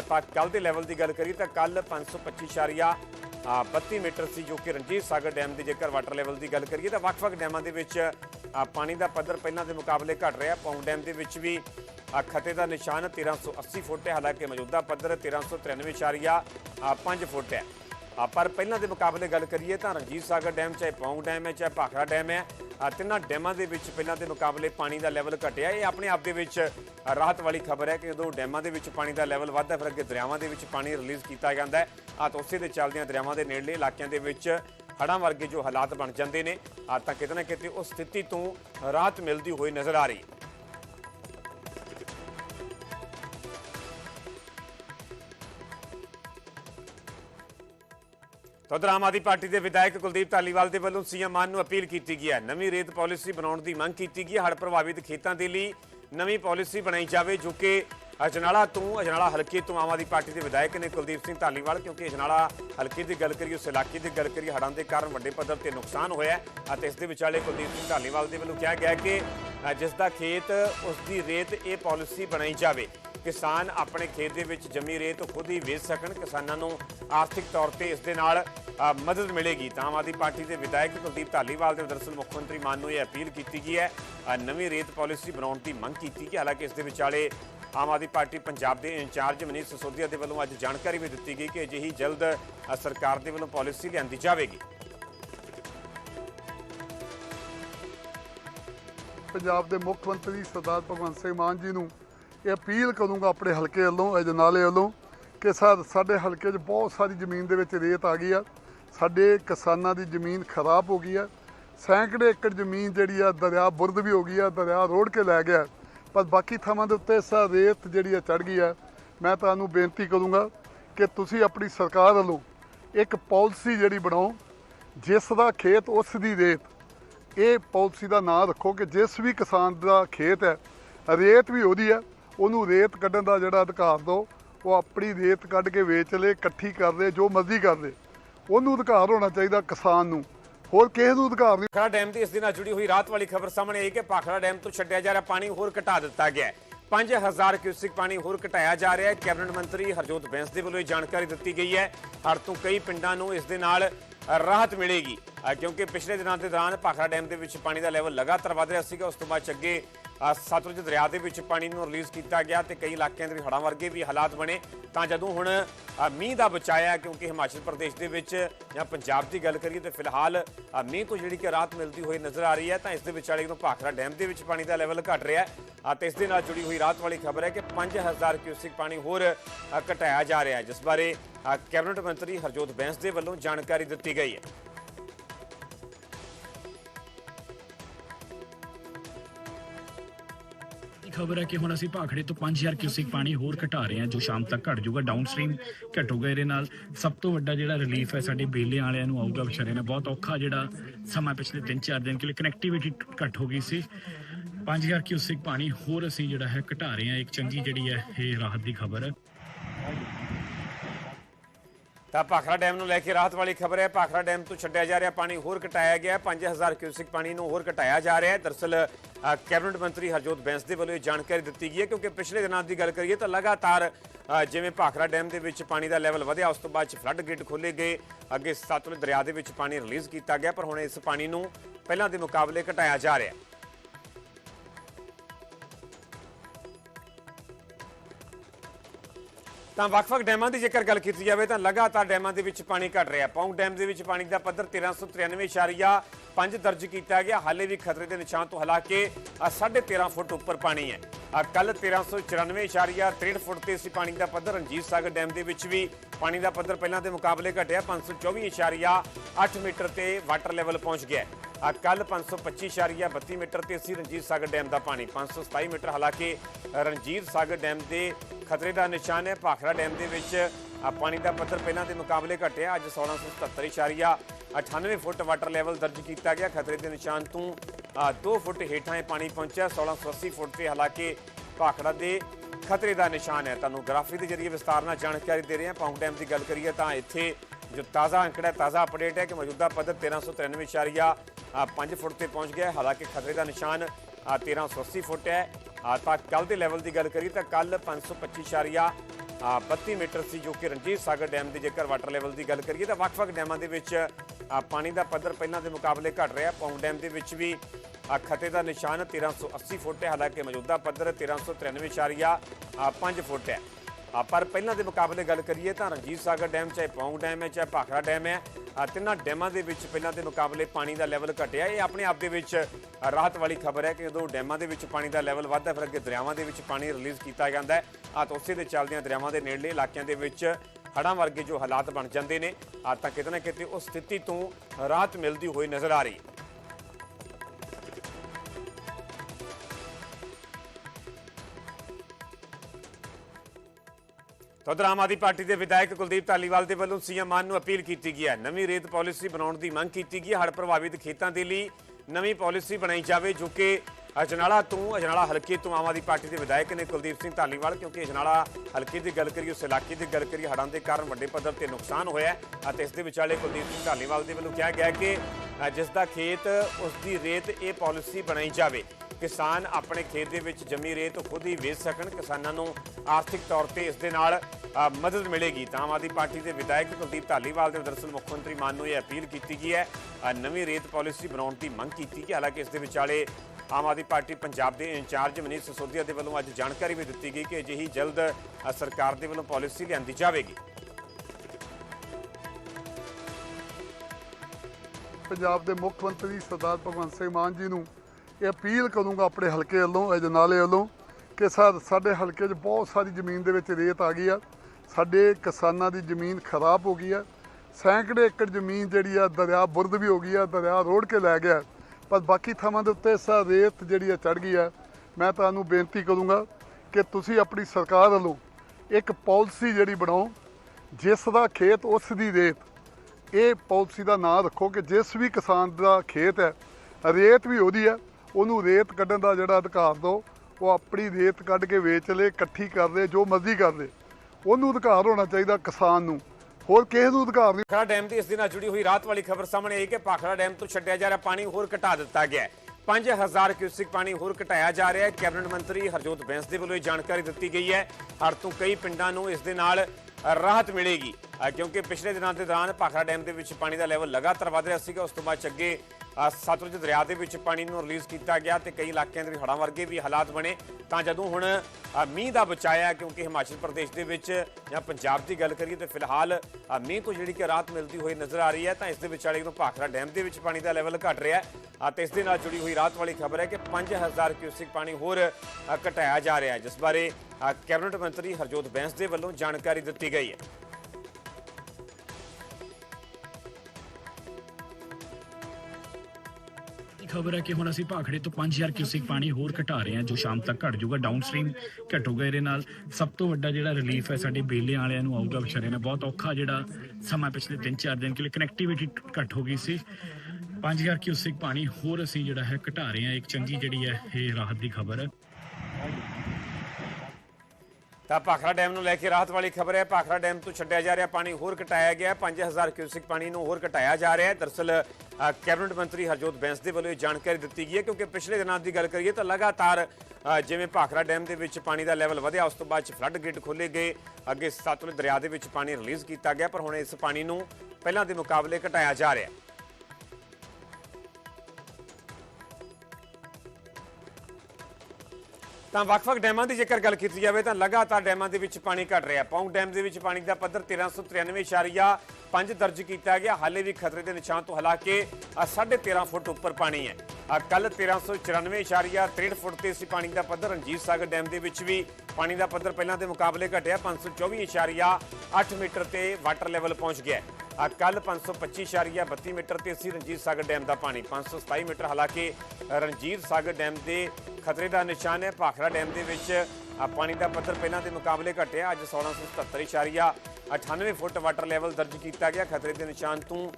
ਤਾਂ ਕੱਲ ਦੇ ਲੈਵਲ ਦੀ ਗੱਲ ਕਰੀਏ ਤਾਂ ਕੱਲ 525.32 ਮੀਟਰ ਸੀ ਜੋ ਕਿ ਰਣਜੀਤ ਸਾਗਰ ਡੈਮ ਦੀ ਜੇਕਰ ਵਾਟਰ ਲੈਵਲ ਦੀ ਗੱਲ ਕਰੀਏ ਤਾਂ ਵੱਖ-ਵੱਖ ਡੈਮਾਂ ਦੇ ਵਿੱਚ ਪਾਣੀ ਦਾ ਪੱਧਰ ਪਹਿਲਾਂ ਦੇ ਮੁਕਾਬਲੇ ਘਟ ਰਿਹਾ। ਪੌਂਗ ਡੈਮ ਦੇ ਵਿੱਚ ਵੀ ਅ, ਖਤਰੇ ਦਾ ਨਿਸ਼ਾਨ 1380 ਫੁੱਟ ਹੈ। ਹਾਲਾਂਕਿ ਮੌਜੂਦਾ ਪੱਧਰ 1393.5 ਫੁੱਟ ਹੈ। ਪਰ ਪਹਿਲਾਂ ਦੇ ਮੁਕਾਬਲੇ ਗੱਲ ਕਰੀਏ ਤਾਂ ਰਣਜੀਤ ਸਾਗਰ ਡੈਮ, ਚਾਹੇ ਪੌਂਗ ਡੈਮ ਹੈ, ਚਾਹੇ ਭਾਖੜਾ ਡੈਮ ਹੈ ਤਿੰਨਾਂ ਡੈਮਾਂ ਦੇ ਵਿੱਚ ਪਹਿਲਾਂ ਦੇ ਮੁਕਾਬਲੇ ਪਾਣੀ ਦਾ ਲੈਵਲ ਘਟਿਆ। ਇਹ ਆਪਣੇ ਆਪ ਦੇ ਵਿੱਚ ਰਾਹਤ ਵਾਲੀ ਖਬਰ ਹੈ ਕਿ ਜਦੋਂ ਡੈਮਾਂ ਦੇ ਵਿੱਚ ਪਾਣੀ ਦਾ ਲੈਵਲ ਵੱਧਦਾ ਫਿਰ ਅੱਗੇ ਦਰਿਆਵਾਂ ਦੇ ਵਿੱਚ ਪਾਣੀ ਰਿਲੀਜ਼ ਕੀਤਾ ਜਾਂਦਾ ਹੈ। ਆ ਤਾਂ ਉਸੇ ਦੇ ਚੱਲਦਿਆਂ ਦਰਿਆਵਾਂ ਦੇ ਨੇੜਲੇ ਇਲਾਕਿਆਂ ਦੇ ਵਿੱਚ ਹੜ੍ਹਾਂ ਵਰਗੇ ਜੋ ਹਾਲਾਤ ਬਣ ਜਾਂਦੇ ਨੇ ਆ ਤਾਂ ਕਿਤੇ ਨਾ ਕਿਤੇ ਉਸ ਸਥਿਤੀ ਤੋਂ ਰਾਹਤ ਮਿਲਦੀ ਹੋਈ ਨਜ਼ਰ ਆ ਰਹੀ ਹੈ। ਤਾਂ ਉੱਧਰ ਆਮ ਆਦਮੀ ਪਾਰਟੀ ਦੇ ਵਿਧਾਇਕ ਕੁਲਦੀਪ ਧਾਲੀਵਾਲ ਦੇ ਵੱਲੋਂ ਸੀਐਮ ਮਾਨ ਨੂੰ ਅਪੀਲ ਕੀਤੀ ਗਈ ਹੈ। ਨਵੀਂ ਰੇਤ ਪਾਲਿਸੀ ਬਣਾਉਣ ਦੀ ਮੰਗ ਕੀਤੀ ਗਈ ਹੈ। ਹੜ੍ਹ ਪ੍ਰਭਾਵਿਤ ਖੇਤਾਂ ਦੇ ਲਈ ਨਵੀਂ ਪਾਲਿਸੀ ਬਣਾਈ ਜਾਵੇ, ਜੋ ਕਿ ਅਜਨਾਲਾ ਤੋਂ ਅਜਨਾਲਾ ਹਲਕੇ ਤੋਂ ਆਮ ਆਦਮੀ ਪਾਰਟੀ ਦੇ ਵਿਧਾਇਕ ਨੇ ਕੁਲਦੀਪ ਸਿੰਘ ਧਾਲੀਵਾਲ, ਕਿਉਂਕਿ ਅਜਨਾਲਾ ਹਲਕੇ ਦੀ ਗੱਲ ਕਰੀਏ, ਉਸ ਇਲਾਕੇ ਦੀ ਗੱਲ ਕਰੀਏ, ਹੜ੍ਹਾਂ ਦੇ ਕਾਰਨ ਵੱਡੇ ਪੱਧਰ ਤੇ ਨੁਕਸਾਨ ਹੋਇਆ ਅਤੇ ਇਸ ਦੇ ਵਿਚਾਲੇ ਕੁਲਦੀਪ ਸਿੰਘ ਧਾਲੀਵਾਲ ਦੇ ਵੱਲੋਂ ਕਿਹਾ ਗਿਆ ਕਿ ਜਿਸ ਦਾ ਖੇਤ ਉਸ ਦੀ ਰੇਤ ਇਹ ਪਾਲਿਸੀ ਬਣਾਈ ਜਾਵੇ। ਕਿਸਾਨ ਆਪਣੇ ਖੇਤ ਦੇ ਵਿੱਚ ਜਮੀ ਰੇਤ ਖੁਦ ਹੀ ਵੇਚ ਸਕਣ। ਕਿਸਾਨਾਂ ਨੂੰ ਆਰਥਿਕ ਤੌਰ ਤੇ ਇਸ ਦੇ ਨਾਲ ਮਦਦ ਮਿਲੇਗੀ। ਤਾਂ ਆਮ ਆਦਮੀ ਪਾਰਟੀ ਦੇ ਵਿਧਾਇਕ ਕੁਲਦੀਪ ਧਾਲੀਵਾਲ ਦੇ ਦਰਅਸਲ ਮੁੱਖ ਮੰਤਰੀ ਮਾਨ ਨੂੰ ਇਹ ਅਪੀਲ ਕੀਤੀ ਗਈ ਹੈ ਨਵੀਂ ਰੇਤ ਪਾਲਿਸੀ ਬਣਾਉਣ ਦੀ ਮੰਗ ਕੀਤੀ ਗਈ। ਹਾਲਾਂਕਿ ਇਸ ਦੇ ਵਿਚਾਲੇ ਆਮ ਆਦਮੀ ਪਾਰਟੀ ਪੰਜਾਬ ਦੇ ਇੰਚਾਰਜ ਮਨੀਸ਼ ਸਸੋਦੀਆ ਦੇ ਵੱਲੋਂ ਅੱਜ ਜਾਣਕਾਰੀ ਵੀ ਦਿੱਤੀ ਗਈ ਕਿ ਅਜਿਹੀ ਜਲਦ ਸਰਕਾਰ ਦੇ ਵੱਲੋਂ ਪਾਲਿਸੀ ਲਿਆਂਦੀ ਜਾਵੇਗੀ। ਪੰਜਾਬ ਦੇ ਮੁੱਖ ਮੰਤਰੀ ਸਰਦਾਰ ਭਗਵੰਤ ਸਿੰਘ ਮਾਨ ਜੀ ਨੂੰ ਇਹ ਅਪੀਲ ਕਰੂੰਗਾ ਆਪਣੇ ਹਲਕੇ ਵੱਲੋਂ ਅਜਨਾਲੇ ਵੱਲੋਂ, ਕਿ ਸਰ ਸਾਡੇ ਹਲਕੇ 'ਚ ਬਹੁਤ ਸਾਰੀ ਜ਼ਮੀਨ ਦੇ ਵਿੱਚ ਰੇਤ ਆ ਗਈ ਆ। ਸਾਡੇ ਕਿਸਾਨਾਂ ਦੀ ਜ਼ਮੀਨ ਖਰਾਬ ਹੋ ਗਈ ਆ। ਸੈਂਕੜੇ ਏਕੜ ਜ਼ਮੀਨ ਜਿਹੜੀ ਆ, ਦਰਿਆ ਬੁਰਦ ਵੀ ਹੋ ਗਈ ਆ, ਦਰਿਆ ਰੋੜ ਕੇ ਲੈ ਗਿਆ। ਪਰ ਬਾਕੀ ਥਾਵਾਂ ਦੇ ਉੱਤੇ ਸਾ, ਰੇਤ ਜਿਹੜੀ ਆ ਚੜ ਗਈ ਆ। ਮੈਂ ਤੁਹਾਨੂੰ ਬੇਨਤੀ ਕਰੂੰਗਾ ਕਿ ਤੁਸੀਂ ਆਪਣੀ ਸਰਕਾਰ ਵੱਲੋਂ ਇੱਕ ਪਾਲਿਸੀ ਜਿਹੜੀ ਬਣਾਓ, ਜਿਸ ਦਾ ਖੇਤ ਉਸ ਦੀ ਰੇਤ ਇਹ ਪਾਲਿਸੀ ਦਾ ਨਾਂ ਰੱਖੋ ਕਿ ਜਿਸ ਵੀ ਕਿਸਾਨ ਦਾ ਖੇਤ ਹੈ, ਰੇਤ ਵੀ ਉਹਦੀ ਹੈ, ਉਹਨੂੰ ਰੇਤ ਕੱਢਣ ਦਾ ਜਿਹੜਾ ਅਧਿਕਾਰ ਦਿਓ, ਉਹ ਆਪਣੀ ਰੇਤ ਕੱਢ ਕੇ ਵੇਚ ਲੇ, ਇਕੱਠੀ ਕਰ ਦੇ ਜੋ ਮਰਜ਼ੀ ਕਰ ਦੇ ਉਹਨੂੰ ਅਧਿਕਾਰ ਹੋਣਾ ਚਾਹੀਦਾ ਕਿਸਾਨ ਨੂੰ। ਹੋਰ ਕਿਸੇ ਨੂੰ ਅਧਿਕਾਰ ਨਹੀਂ। ਭਾਖੜਾ ਡੈਮ ਦੀ ਇਸ ਦੇ ਨਾਲ ਜੁੜੀ ਹੋਈ ਰਾਤ ਵਾਲੀ ਖਬਰ ਸਾਹਮਣੇ ਆਈ ਕਿ ਭਾਖੜਾ ਡੈਮ ਤੋਂ ਛੱਡਿਆ ਜਾ ਰਿਹਾ ਪਾਣੀ ਹੋਰ ਘਟਾ ਦਿੱਤਾ ਗਿਆ ਹੈ। 5000 ਕਿਊਸਿਕ ਪਾਣੀ ਹੋਰ ਘਟਾਇਆ ਜਾ ਰਿਹਾ ਹੈ। ਕੈਬਨਿਟ ਮੰਤਰੀ ਹਰਜੋਤ ਬੈਂਸ ਦੇ ਵੱਲੋਂ ਇਹ ਜਾਣਕਾਰੀ ਦਿੱਤੀ ਗਈ ਹੈ। ਹੜ੍ਹ ਤੋਂ ਕਈ ਪਿੰਡਾਂ ਨੂੰ ਇਸ ਦੇ ਨਾਲ ਰਾਹਤ ਮਿਲੇਗੀ। ਕਿਉਂਕਿ ਪਿਛਲੇ ਦਿਨਾਂ ਦੇ ਦੌਰਾਨ ਭਾਖੜਾ ਡੈਮ ਦੇ ਵਿੱਚ ਪਾਣੀ ਦਾ ਲੈਵਲ ਲਗਾਤਾਰ ਵਧ ਰਿਹਾ ਸੀਗਾ। ਉਸ ਤੋਂ ਬਾਅਦ 'ਚ ਅੱਗੇ ਸਤਲੁਜ ਦਰਿਆ ਦੇ ਵਿੱਚ ਪਾਣੀ ਨੂੰ ਰਿਲੀਜ਼ ਕੀਤਾ ਗਿਆ ਤੇ ਕਈ ਇਲਾਕਿਆਂ ਦੇ ਵਿੱਚ ਹੜ੍ਹਾਂ ਵਰਗੇ ਵੀ ਹਾਲਾਤ ਬਣੇ। ਤਾਂ ਜਦੋਂ ਹੁਣ ਮੀਂਹ ਦਾ ਬਚਾਇਆ ਕਿਉਂਕਿ ਹਿਮਾਚਲ ਪ੍ਰਦੇਸ਼ ਦੇ ਵਿੱਚ ਜਾਂ ਪੰਜਾਬ ਦੀ ਗੱਲ ਕਰੀਏ ਤੇ ਫਿਲਹਾਲ ਮੀਂਹ ਤੋਂ ਜਿਹੜੀ ਕਿ ਰਾਹਤ ਮਿਲਦੀ ਹੋਈ ਨਜ਼ਰ ਆ ਰਹੀ ਹੈ, ਤਾਂ ਇਸ ਦੇ ਵਿਚਾਲੇ ਜਦੋਂ ਭਾਖੜਾ ਡੈਮ ਦੇ ਵਿੱਚ ਪਾਣੀ ਦਾ ਲੈਵਲ ਘਟ ਰਿਹਾ ਹੈ ਤੇ ਇਸ ਦੇ ਨਾਲ ਜੁੜੀ ਹੋਈ ਰਾਹਤ ਵਾਲੀ ਖਬਰ ਹੈ ਕਿ 5000 ਕਿਊਸਿਕ ਪਾਣੀ ਹੋਰ ਘਟਾਇਆ ਜਾ ਰਿਹਾ ਹੈ, ਜਿਸ ਬਾਰੇ ਕੈਬਨਿਟ ਮੰਤਰੀ ਹਰਜੋਤ ਬੈਂਸ ਦੇ ਵੱਲੋਂ ਜਾਣਕਾਰੀ ਦਿੱਤੀ ਗਈ ਹੈ। ਖਬਰ ਹੈ ਕਿ ਹੁਣ ਅਸੀਂ ਭਾਖੜੇ ਤੋਂ 5000 ਕਿਊਸਿਕ ਪਾਣੀ ਹੋਰ ਘਟਾ ਰਹੇ ਹਾਂ, ਜੋ ਸ਼ਾਮ ਤੱਕ ਘਟ ਜਾਊਗਾ ਡਾਊਨਸਟ੍ਰੀਮ ਘਟੂਗਾ ਇਹਦੇ ਨਾਲ। ਸਭ ਤੋਂ ਵੱਡਾ ਜਿਹੜਾ ਰਿਲੀਫ ਹੈ ਸਾਡੇ ਬੇਲੇ ਵਾਲਿਆਂ ਨੂੰ ਆਊਗਾ ਵਿਚਾਰੇ ਨੇ। ਬਹੁਤ ਔਖਾ ਜਿਹੜਾ ਸਮਾਂ ਪਿਛਲੇ 3-4 ਦਿਨ ਕਿ ਕਨੈਕਟੀਵਿਟੀ ਘਟ ਹੋ ਗਈ ਸੀ। 5000 ਕਿਊਸਿਕ ਪਾਣੀ ਹੋਰ ਅਸੀਂ ਜਿਹੜਾ ਹੈ ਘਟਾ ਰਹੇ ਹਾਂ। ਇੱਕ ਚੰਗੀ ਜਿਹੜੀ ਹੈ ਇਹ ਰਾਹਤ ਦੀ ਖਬਰ ਹੈ। ਤਾਂ ਭਾਖੜਾ ਡੈਮ ਨੂੰ ਲੈ ਕੇ ਰਾਹਤ ਵਾਲੀ ਖਬਰ ਹੈ। ਭਾਖੜਾ ਡੈਮ ਤੋਂ ਛੱਡਿਆ ਜਾ ਰਿਹਾ ਪਾਣੀ ਹੋਰ ਘਟਾਇਆ ਗਿਆ। ਹੈ 5000 ਕਿਊਸਿਕ ਪਾਣੀ ਨੂੰ ਹੋਰ ਘਟਾਇਆ ਜਾ ਰਿਹਾ ਹੈ। ਦਰਸਲ ਕੈਬਨਿਟ ਮੰਤਰੀ ਹਰਜੋਤ ਬੈਂਸ ਦੇ ਵੱਲੋਂ ਇਹ ਜਾਣਕਾਰੀ ਦਿੱਤੀ ਗਈ ਹੈ ਕਿਉਂਕਿ ਪਿਛਲੇ ਦਿਨਾਂ ਦੀ ਗੱਲ ਕਰੀਏ ਤਾਂ ਲਗਾਤਾਰ ਜਿਵੇਂ ਭਾਖੜਾ ਡੈਮ ਦੇ ਵਿੱਚ ਪਾਣੀ ਦਾ ਲੈਵਲ ਵਧਿਆ, ਉਸ ਤੋਂ ਬਾਅਦ ਚ ਫਲੱਡ ਗੇਟ ਖੋਲੇ ਗਏ। ਅੱਗੇ ਸਤਲੁਜ ਦਰਿਆ ਦੇ ਵਿੱਚ ਪਾਣੀ ਰਿਲੀਜ਼ ਕੀਤਾ ਗਿਆ, ਪਰ ਹੁਣ ਇਸ ਪਾਣੀ ਨੂੰ ਪਹਿਲਾਂ ਦੇ ਮੁਕਾਬਲੇ ਘਟਾਇਆ ਜਾ ਰਿਹਾ ਹੈ। ਤਾਂ ਵੱਖ-ਵੱਖ ਡੈਮਾਂ ਦੀ ਜੇਕਰ ਗੱਲ ਕੀਤੀ ਜਾਵੇ ਤਾਂ ਲਗਾਤਾਰ ਡੈਮਾਂ ਦੇ ਵਿੱਚ ਪਾਣੀ ਘਟ ਰਿਹਾ। ਪੌਂਗ ਡੈਮ ਦੇ ਵਿੱਚ ਪਾਣੀ ਦਾ ਪੱਧਰ 1393.5 ਦਰਜ ਕੀਤਾ ਗਿਆ। ਹਾਲੇ ਵੀ ਖਤਰੇ ਦੇ ਨਿਸ਼ਾਨ ਤੋਂ ਹਲਾ ਕੇ ਅ, 13.5 ਫੁੱਟ ਉੱਪਰ ਪਾਣੀ ਹੈ। ਕੱਲ 1394.63 ਫੁੱਟ ਤੇ ਸੀ ਪਾਣੀ ਦਾ ਪੱਧਰ। ਰਣਜੀਤ ਸਾਗਰ ਡੈਮ ਦੇ ਵਿੱਚ ਵੀ ਪਾਣੀ ਦਾ ਪੱਧਰ ਪਹਿਲਾਂ ਦੇ ਮੁਕਾਬਲੇ ਘਟਿਆ। 524.8 ਮੀਟਰ ਤੇ ਵਾਟਰ ਲੈਵਲ ਪਹੁੰਚ ਗਿਆ। ਹੈ ਕੱਲ 525.32 ਮੀਟਰ ਤੇ ਸੀ ਰਣਜੀਤ ਸਾਗਰ ਡੈਮ ਦਾ ਪਾਣੀ। 527 ਮੀਟਰ ਹਾਲਾਂਕਿ ਰਣਜੀਤ ਸਾਗਰ ਡੈਮ ਦੇ ਖਤਰੇ ਦਾ ਨਿਸ਼ਾਨ ਹੈ। ਭਾਖੜਾ ਡੈਮ ਦੇ ਵਿੱਚ ਪਾਣੀ ਦਾ ਪੱਧਰ ਪਹਿਲਾਂ ਦੇ ਮੁਕਾਬਲੇ ਘਟਿਆ। ਅੱਜ 1677.98 ਫੁੱਟ ਵਾਟਰ ਲੈਵਲ ਦਰਜ ਕੀਤਾ ਗਿਆ। ਖਤਰੇ ਦੇ ਨਿਸ਼ਾਨ ਤੋਂ 2 ਫੁੱਟ ਹੇਠਾਂ ਇਹ ਪਾਣੀ ਪਹੁੰਚਿਆ। 1680 ਫੁੱਟ ਤੇ ਹਾਲਾਂਕਿ ਭਾਖੜਾ ਦੇ ਖਤਰੇ ਦਾ ਨਿਸ਼ਾਨ ਹੈ। ਤੁਹਾਨੂੰ ਗ੍ਰਾਫੀ ਦੇ ਜਰੀਏ ਵਿਸਤਾਰ ਨਾਲ ਜਾਣਕਾਰੀ ਦੇ ਰਹੇ ਹਾਂ। ਪੌਂਗ ਡੈਮ ਦੀ ਗੱਲ ਕਰੀਏ ਤਾਂ ਇੱਥੇ ਜੋ ਤਾਜ਼ਾ ਅੰਕੜਾ ਤਾਜ਼ਾ ਅਪਡੇਟ ਹੈ ਕਿ ਮੌਜੂਦਾ ਪੱਧਰ 1393.5 ਫੁੱਟ ਤੇ ਪਹੁੰਚ ਗਿਆ ਹਾਲਾਂਕਿ ਖਤਰੇ ਦਾ ਨਿਸ਼ਾਨ ਅ, 1380 ਫੁੱਟ ਹੈ। ਤਾਂ ਕੱਲ ਦੇ ਲੈਵਲ ਦੀ ਗੱਲ ਕਰੀਏ ਤਾਂ ਕੱਲ 525.32 ਮੀਟਰ ਸੀ ਜੋ ਕਿ ਰਣਜੀਤ ਸਾਗਰ ਡੈਮ ਦੀ ਜੇਕਰ ਵਾਟਰ ਲੈਵਲ ਦੀ ਗੱਲ ਕਰੀਏ ਤਾਂ ਵੱਖ-ਵੱਖ ਡੈਮਾਂ ਦੇ ਵਿੱਚ ਪਾਣੀ ਦਾ ਪੱਧਰ ਪਹਿਲਾਂ ਦੇ ਮੁਕਾਬਲੇ ਘਟ ਰਿਹਾ। ਪੌਂਗ ਡੈਮ ਦੇ ਵਿੱਚ ਵੀ ਖਤੇ ਦਾ ਨਿਸ਼ਾਨ 1380 ਫੁੱਟ ਹੈ। ਹਾਲਾਂਕਿ ਮੌਜੂਦਾ ਪੱਧਰ 1393.5 ਫੁੱਟ ਹੈ। ਪਰ ਪਹਿਲਾਂ ਦੇ ਮੁਕਾਬਲੇ ਗੱਲ ਕਰੀਏ ਤਾਂ ਰਣਜੀਤ ਸਾਗਰ ਡੈਮ, ਚਾਹੇ ਪੌਂਗ ਡੈਮ ਹੈ, ਚਾਹੇ ਭਾਖੜਾ ਡੈਮ ਹੈ ਤਿੰਨਾਂ ਡੈਮਾਂ ਦੇ ਵਿੱਚ ਪਹਿਲਾਂ ਦੇ ਮੁਕਾਬਲੇ ਪਾਣੀ ਦਾ ਲੈਵਲ ਘਟਿਆ। ਇਹ ਆਪਣੇ ਆਪ ਦੇ ਵਿੱਚ ਰਾਹਤ ਵਾਲੀ ਖਬਰ ਹੈ ਕਿ ਜਦੋਂ ਡੈਮਾਂ ਦੇ ਵਿੱਚ ਪਾਣੀ ਦਾ ਲੈਵਲ ਵੱਧਦਾ, ਫਿਰ ਅੱਗੇ ਦਰਿਆਵਾਂ ਦੇ ਵਿੱਚ ਪਾਣੀ ਰਿਲੀਜ਼ ਕੀਤਾ ਜਾਂਦਾ ਹੈ। ਆ, ਤਾਂ ਉਸੇ ਦੇ ਚੱਲਦਿਆਂ ਦਰਿਆਵਾਂ ਦੇ ਨੇੜਲੇ ਇਲਾਕਿਆਂ ਦੇ ਵਿੱਚ ਹੜ੍ਹਾਂ ਵਰਗੇ ਜੋ ਹਾਲਾਤ ਬਣ ਜਾਂਦੇ ਨੇ, ਆ, ਤਾਂ ਕਿਤੇ ਨਾ ਕਿਤੇ ਉਸ ਸਥਿਤੀ ਤੋਂ ਰਾਹਤ ਮਿਲਦੀ ਹੋਈ ਨਜ਼ਰ ਆ ਰਹੀ। ਹੈ ਤਾਂ ਉਧਰ ਆਮ ਆਦਮੀ ਪਾਰਟੀ ਦੇ ਵਿਧਾਇਕ ਕੁਲਦੀਪ ਧਾਲੀਵਾਲ ਦੇ ਵੱਲੋਂ ਸੀਐਮ ਮਾਨ ਨੂੰ ਅਪੀਲ ਕੀਤੀ ਗਈ ਹੈ। ਨਵੀਂ ਰੇਤ ਪਾਲਿਸੀ ਬਣਾਉਣ ਦੀ ਮੰਗ ਕੀਤੀ ਗਈ ਹੈ। ਹੜ੍ਹ ਪ੍ਰਭਾਵਿਤ ਖੇਤਾਂ ਦੇ ਲਈ ਨਵੀਂ ਪਾਲਿਸੀ ਬਣਾਈ ਜਾਵੇ ਜੋ ਕਿ ਅਜਨਾਲਾ ਤੋਂ ਅਜਨਾਲਾ ਹਲਕੇ ਤੋਂ ਆਮ ਆਦਮੀ ਪਾਰਟੀ ਦੇ ਵਿਧਾਇਕ ਨੇ ਕੁਲਦੀਪ ਸਿੰਘ ਧਾਲੀਵਾਲ ਕਿਉਂਕਿ ਅਜਨਾਲਾ ਹਲਕੇ ਦੀ ਗੱਲ ਕਰੀਏ ਉਸ ਇਲਾਕੇ ਦੀ ਗੱਲ ਕਰੀਏ ਹੜ੍ਹਾਂ ਦੇ ਕਾਰਨ ਵੱਡੇ ਪੱਧਰ ਤੇ ਨੁਕਸਾਨ ਹੋਇਆ ਅਤੇ ਇਸ ਦੇ ਵਿਚਾਲੇ ਕੁਲਦੀਪ ਸਿੰਘ ਧਾਲੀਵਾਲ ਦੇ ਵੱਲੋਂ ਕਿਹਾ ਗਿਆ ਕਿ ਅ, ਜਿਸ ਦਾ ਖੇਤ ਉਸ ਦੀ ਰੇਤ ਇਹ ਪਾਲਿਸੀ ਬਣਾਈ ਜਾਵੇ। ਕਿਸਾਨ ਆਪਣੇ ਖੇਤ ਦੇ ਵਿੱਚ ਜੰਮੀ ਰੇਤ ਖੁਦ ਹੀ ਵੇਚ ਸਕਣ। ਕਿਸਾਨਾਂ ਨੂੰ ਆਰਥਿਕ ਤੌਰ ਤੇ ਇਸ ਦੇ ਨਾਲ ਮਦਦ ਮਿਲੇਗੀ ਤਾਂ ਆਮ ਆਦਮੀ ਪਾਰਟੀ ਦੇ ਵਿਧਾਇਕ ਕੁਲਦੀਪ ਧਾਲੀਵਾਲ ਦੇ ਦਰਅਸਲ ਮੁੱਖ ਮੰਤਰੀ ਮਾਨ ਨੂੰ ਇਹ ਅਪੀਲ ਕੀਤੀ ਗਈ ਹੈ। ਨਵੀਂ ਰੇਤ ਪਾਲਿਸੀ ਬਣਾਉਣ ਦੀ ਮੰਗ ਕੀਤੀ ਕਿ ਹਾਲਾਂਕਿ ਇਸ ਦੇ ਵਿਚਾਲੇ ਆਮ ਆਦਮੀ ਪਾਰਟੀ ਪੰਜਾਬ ਦੇ ਇੰਚਾਰਜ ਮਨੀਸ਼ ਸਸੋਦੀਆ ਦੇ ਵੱਲੋਂ ਅੱਜ ਜਾਣਕਾਰੀ ਵੀ ਦਿੱਤੀ ਗਈ ਕਿ ਅਜਿਹੀ ਜਲਦ ਸਰਕਾਰ ਦੇ ਵੱਲੋਂ ਪਾਲਿਸੀ ਲਿਆਂਦੀ ਜਾਵੇਗੀ। ਪੰਜਾਬ ਦੇ ਮੁੱਖ ਮੰਤਰੀ ਸਰਦਾਰ ਭਗਵੰਤ ਸਿੰਘ ਮਾਨ ਜੀ ਨੂੰ ਇਹ ਅਪੀਲ ਕਰੂੰਗਾ ਆਪਣੇ ਹਲਕੇ ਵੱਲੋਂ ਅਜਨਾਲੇ ਵੱਲੋਂ ਕਿ ਸਾ- ਸਾਡੇ ਹਲਕੇ 'ਚ ਬਹੁਤ ਸਾਰੀ ਜ਼ਮੀਨ ਦੇ ਵਿੱਚ ਰੇਤ ਆ ਗਈ ਆ। ਸਾਡੇ ਕਿਸਾਨਾਂ ਦੀ ਜ਼ਮੀਨ ਖਰਾਬ ਹੋ ਗਈ ਹੈ। ਸੈਂਕੜੇ ਏਕੜ ਜ਼ਮੀਨ ਜਿਹੜੀ ਆ, ਦਰਿਆ ਬੁਰਦ ਵੀ ਹੋ ਗਈ ਆ, ਦਰਿਆ ਰੋੜ ਕੇ ਲੈ ਗਿਆ। ਪਰ ਬਾਕੀ ਥਾਵਾਂ ਦੇ ਉੱਤੇ ਸਾ ਰੇਤ ਜਿਹੜੀ ਆ ਚੜ ਗਈ ਆ। ਮੈਂ ਤੁਹਾਨੂੰ ਬੇਨਤੀ ਕਰੂੰਗਾ ਕਿ ਤੁਸੀਂ ਆਪਣੀ ਸਰਕਾਰ ਵੱਲੋਂ ਇੱਕ ਪਾਲਿਸੀ ਜਿਹੜੀ ਬਣਾਓ, ਜਿਸ ਦਾ ਖੇਤ ਉਸ ਦੀ ਰੇਤ। ਇਹ ਪਾਲਿਸੀ ਦਾ ਨਾਂ ਰੱਖੋ ਕਿ ਜਿਸ ਵੀ ਕਿਸਾਨ ਦਾ ਖੇਤ ਹੈ, ਰੇਤ ਵੀ ਉਹਦੀ ਹੈ ਉਹਨੂੰ ਰੇਤ ਕੱਢਣ ਦਾ ਜਿਹੜਾ ਅਧਿਕਾਰ ਦਿਓ, ਉਹ ਆਪਣੀ ਰੇਤ ਕੱਢ ਕੇ ਵੇਚ ਲੇ, ਇਕੱਠੀ ਕਰ ਲੇ, ਜੋ ਮਰਜ਼ੀ ਕਰ ਲੇ। ਉਹਨੂੰ ਅਧਿਕਾਰ ਹੋਣਾ ਚਾਹੀਦਾ ਕਿਸਾਨ ਨੂੰ। ਹੋਰ ਕਿਸੇ ਨੂੰ ਅਧਿਕਾਰ ਨਹੀਂ। ਭਾਖੜਾ ਡੈਮ ਦੀ ਇਸ ਦੇ ਨਾਲ ਜੁੜੀ ਹੋਈ ਰਾਤ ਵਾਲੀ ਖਬਰ ਸਾਹਮਣੇ ਆਈ ਕਿ ਭਾਖੜਾ ਡੈਮ ਤੋਂ ਛੱਡਿਆ ਜਾ ਰਿਹਾ ਪਾਣੀ ਹੋਰ ਘਟਾ ਦਿੱਤਾ ਗਿਆ ਹੈ। 5000 ਕਿਊਸਿਕ ਪਾਣੀ ਹੋਰ ਘਟਾਇਆ ਜਾ ਰਿਹਾ ਹੈ। ਕੈਬਨਿਟ ਮੰਤਰੀ ਹਰਜੋਤ ਬੈਂਸ ਦੇ ਵੱਲੋਂ ਇਹ ਜਾਣਕਾਰੀ ਦਿੱਤੀ ਗਈ ਹੈ। ਹਰ ਤੋਂ ਕਈ ਪਿੰਡਾਂ ਨੂੰ ਇਸ ਦੇ ਨਾਲ ਰਾਹਤ ਮਿਲੇਗੀ। ਕਿਉਂਕਿ ਪਿਛਲੇ ਦਿਨਾਂ ਦੇ ਦੌਰਾਨ ਭਾਖੜਾ ਡੈਮ ਦੇ ਵਿੱਚ ਪਾਣੀ ਦਾ ਲੈਵਲ ਲਗਾਤਾਰ ਵਧ ਰਿਹਾ ਸੀਗਾ। ਉਸ ਤੋਂ ਬਾਅਦ ਅੱਗੇ ਸਤਲੁਜ ਦਰਿਆ ਦੇ ਵਿੱਚ ਪਾਣੀ ਨੂੰ ਰਿਲੀਜ਼ ਕੀਤਾ ਗਿਆ ਤੇ ਕਈ ਇਲਾਕਿਆਂ ਦੇ ਵਿੱਚ ਹੜ੍ਹਾਂ ਵਰਗੇ ਵੀ ਹਾਲਾਤ ਬਣੇ। ਤਾਂ ਜਦੋਂ ਹੁਣ ਮੀਂਹ ਦਾ ਬਚਾਇਆ ਕਿਉਂਕਿ ਹਿਮਾਚਲ ਪ੍ਰਦੇਸ਼ ਦੇ ਵਿੱਚ ਜਾਂ ਪੰਜਾਬ ਦੀ ਗੱਲ ਕਰੀਏ ਤੇ ਫਿਲਹਾਲ ਮੀਂਹ ਤੋਂ ਜਿਹੜੀ ਕਿ ਰਾਹਤ ਮਿਲਦੀ ਹੋਈ ਨਜ਼ਰ ਆ ਰਹੀ ਹੈ, ਤਾਂ ਇਸ ਦੇ ਵਿਚਾਲੇ ਨੂੰ ਭਾਖੜਾ ਡੈਮ ਦੇ ਵਿੱਚ ਪਾਣੀ ਦਾ ਲੈਵਲ ਘਟ ਰਿਹਾ ਹੈ ਤੇ ਇਸ ਦੇ ਨਾਲ ਜੁੜੀ ਹੋਈ ਰਾਹਤ ਵਾਲੀ ਖਬਰ ਹੈ ਕਿ 5000 ਕਿਊਸਿਕ ਪਾਣੀ ਹੋਰ ਘਟਾਇਆ ਜਾ ਰਿਹਾ ਹੈ, ਜਿਸ ਬਾਰੇ ਕੈਬਨਿਟ ਮੰਤਰੀ ਹਰਜੋਤ ਬੈਂਸ ਦੇ ਵੱਲੋਂ ਜਾਣਕਾਰੀ ਦਿੱਤੀ ਗਈ ਹੈ। ਖਬਰ ਹੈ ਕਿ ਹੁਣ ਅਸੀਂ ਭਾਖੜੇ ਤੋਂ 5000 ਕਿਊਸਿਕ ਪਾਣੀ ਹੋਰ ਘਟਾ ਰਹੇ ਹਾਂ, ਜੋ ਸ਼ਾਮ ਤੱਕ ਘਟ ਜਾਊਗਾ। ਡਾਊਨਸਟ੍ਰੀਮ ਘਟੂਗਾ ਇਹਦੇ ਨਾਲ ਸਭ ਤੋਂ ਵੱਡਾ ਜਿਹੜਾ ਰਿਲੀਫ ਹੈ ਸਾਡੇ ਬੇਲੇ ਵਾਲਿਆਂ ਨੂੰ ਆਊਗਾ ਵਿਚਾਰੇ ਨੇ। ਬਹੁਤ ਔਖਾ ਜਿਹੜਾ ਸਮਾਂ ਪਿਛਲੇ 3-4 ਦਿਨ ਕਿ ਕਨੈਕਟੀਵਿਟੀ ਘਟ ਹੋ ਗਈ ਸੀ। 5000 ਕਿਊਸਿਕ ਪਾਣੀ ਹੋਰ ਅਸੀਂ ਜਿਹੜਾ ਹੈ ਘਟਾ ਰਹੇ ਹਾਂ। ਇੱਕ ਚੰਗੀ ਜਿਹੜੀ ਹੈ ਇਹ ਰਾਹਤ ਦੀ ਖਬਰ ਹੈ। ਤਾਂ ਭਾਖੜਾ ਡੈਮ ਨੂੰ ਲੈ ਕੇ ਰਾਹਤ ਵਾਲੀ ਖਬਰ ਹੈ। ਭਾਖੜਾ ਡੈਮ ਤੋਂ ਛੱਡਿਆ ਜਾ ਰਿਹਾ ਪਾਣੀ ਹੋਰ ਘਟਾਇਆ ਗਿਆ। ਹੈ। 5000 ਕਿਊਸਿਕ ਪਾਣੀ ਨੂੰ ਹੋਰ ਘਟਾਇਆ ਜਾ ਰਿਹਾ ਹੈ। ਦਰਸਲ ਕੈਬਨਿਟ ਮੰਤਰੀ ਹਰਜੋਤ ਬੈਂਸ ਦੇ ਵੱਲੋਂ ਇਹ ਜਾਣਕਾਰੀ ਦਿੱਤੀ ਗਈ ਹੈ ਕਿਉਂਕਿ ਪਿਛਲੇ ਦਿਨਾਂ ਦੀ ਗੱਲ ਕਰੀਏ ਤਾਂ ਲਗਾਤਾਰ ਜਿਵੇਂ ਭਾਖੜਾ ਡੈਮ ਦੇ ਵਿੱਚ ਪਾਣੀ ਦਾ ਲੈਵਲ ਵਧਿਆ, ਉਸ ਤੋਂ ਬਾਅਦ ਚ ਫਲੱਡ ਗੇਟ ਖੋਲੇ ਗਏ। ਅੱਗੇ ਸਤਲੁਜ ਦਰਿਆ ਦੇ ਵਿੱਚ ਪਾਣੀ ਰਿਲੀਜ਼ ਕੀਤਾ ਗਿਆ, ਪਰ ਹੁਣ ਇਸ ਪਾਣੀ ਨੂੰ ਪਹਿਲਾਂ ਦੇ ਮੁਕਾਬਲੇ ਘਟਾਇਆ ਜਾ ਰਿਹਾ ਹੈ। ਤਾਂ ਵੱਖ-ਵੱਖ ਡੈਮਾਂ ਦੀ ਜੇਕਰ ਗੱਲ ਕੀਤੀ ਜਾਵੇ ਤਾਂ ਲਗਾਤਾਰ ਡੈਮਾਂ ਦੇ ਵਿੱਚ ਪਾਣੀ ਘਟ ਰਿਹਾ। ਪੌਂਗ ਡੈਮ ਦੇ ਵਿੱਚ ਪਾਣੀ ਦਾ ਪੱਧਰ 1393.5 ਦਰਜ ਕੀਤਾ ਗਿਆ। ਹਾਲੇ ਵੀ ਖਤਰੇ ਦੇ ਨਿਸ਼ਾਨ ਤੋਂ ਹਾਲਾਂਕਿ ਅ, 13.5 ਫੁੱਟ ਉੱਪਰ ਪਾਣੀ ਹੈ। ਕੱਲ 1394.63 ਫੁੱਟ ਤੇ ਸੀ ਪਾਣੀ ਦਾ ਪੱਧਰ। ਰਣਜੀਤ ਸਾਗਰ ਡੈਮ ਦੇ ਵਿੱਚ ਵੀ ਪਾਣੀ ਦਾ ਪੱਧਰ ਪਹਿਲਾਂ ਦੇ ਮੁਕਾਬਲੇ ਘਟਿਆ। 524.8 ਮੀਟਰ ਤੇ ਵਾਟਰ ਲੈਵਲ ਪਹੁੰਚ ਗਿਆ। ਹੈ ਕੱਲ 525.32 ਮੀਟਰ ਤੇ ਸੀ ਰਣਜੀਤ ਸਾਗਰ ਡੈਮ ਦਾ ਪਾਣੀ। 527 ਮੀਟਰ ਹਾਲਾਂਕਿ ਰਣਜੀਤ ਸਾਗਰ ਡੈਮ ਦੇ ਖਤਰੇ ਦਾ ਨਿਸ਼ਾਨ ਹੈ। ਭਾਖੜਾ ਡੈਮ ਦੇ ਵਿੱਚ ਪਾਣੀ ਦਾ ਪੱਧਰ ਪਹਿਲਾਂ ਦੇ ਮੁਕਾਬਲੇ ਘਟਿਆ। ਅੱਜ 1677.98 ਫੁੱਟ ਵਾਟਰ ਲੈਵਲ ਦਰਜ ਕੀਤਾ ਗਿਆ। ਖਤਰੇ ਦੇ ਨਿਸ਼ਾਨ ਤੋਂ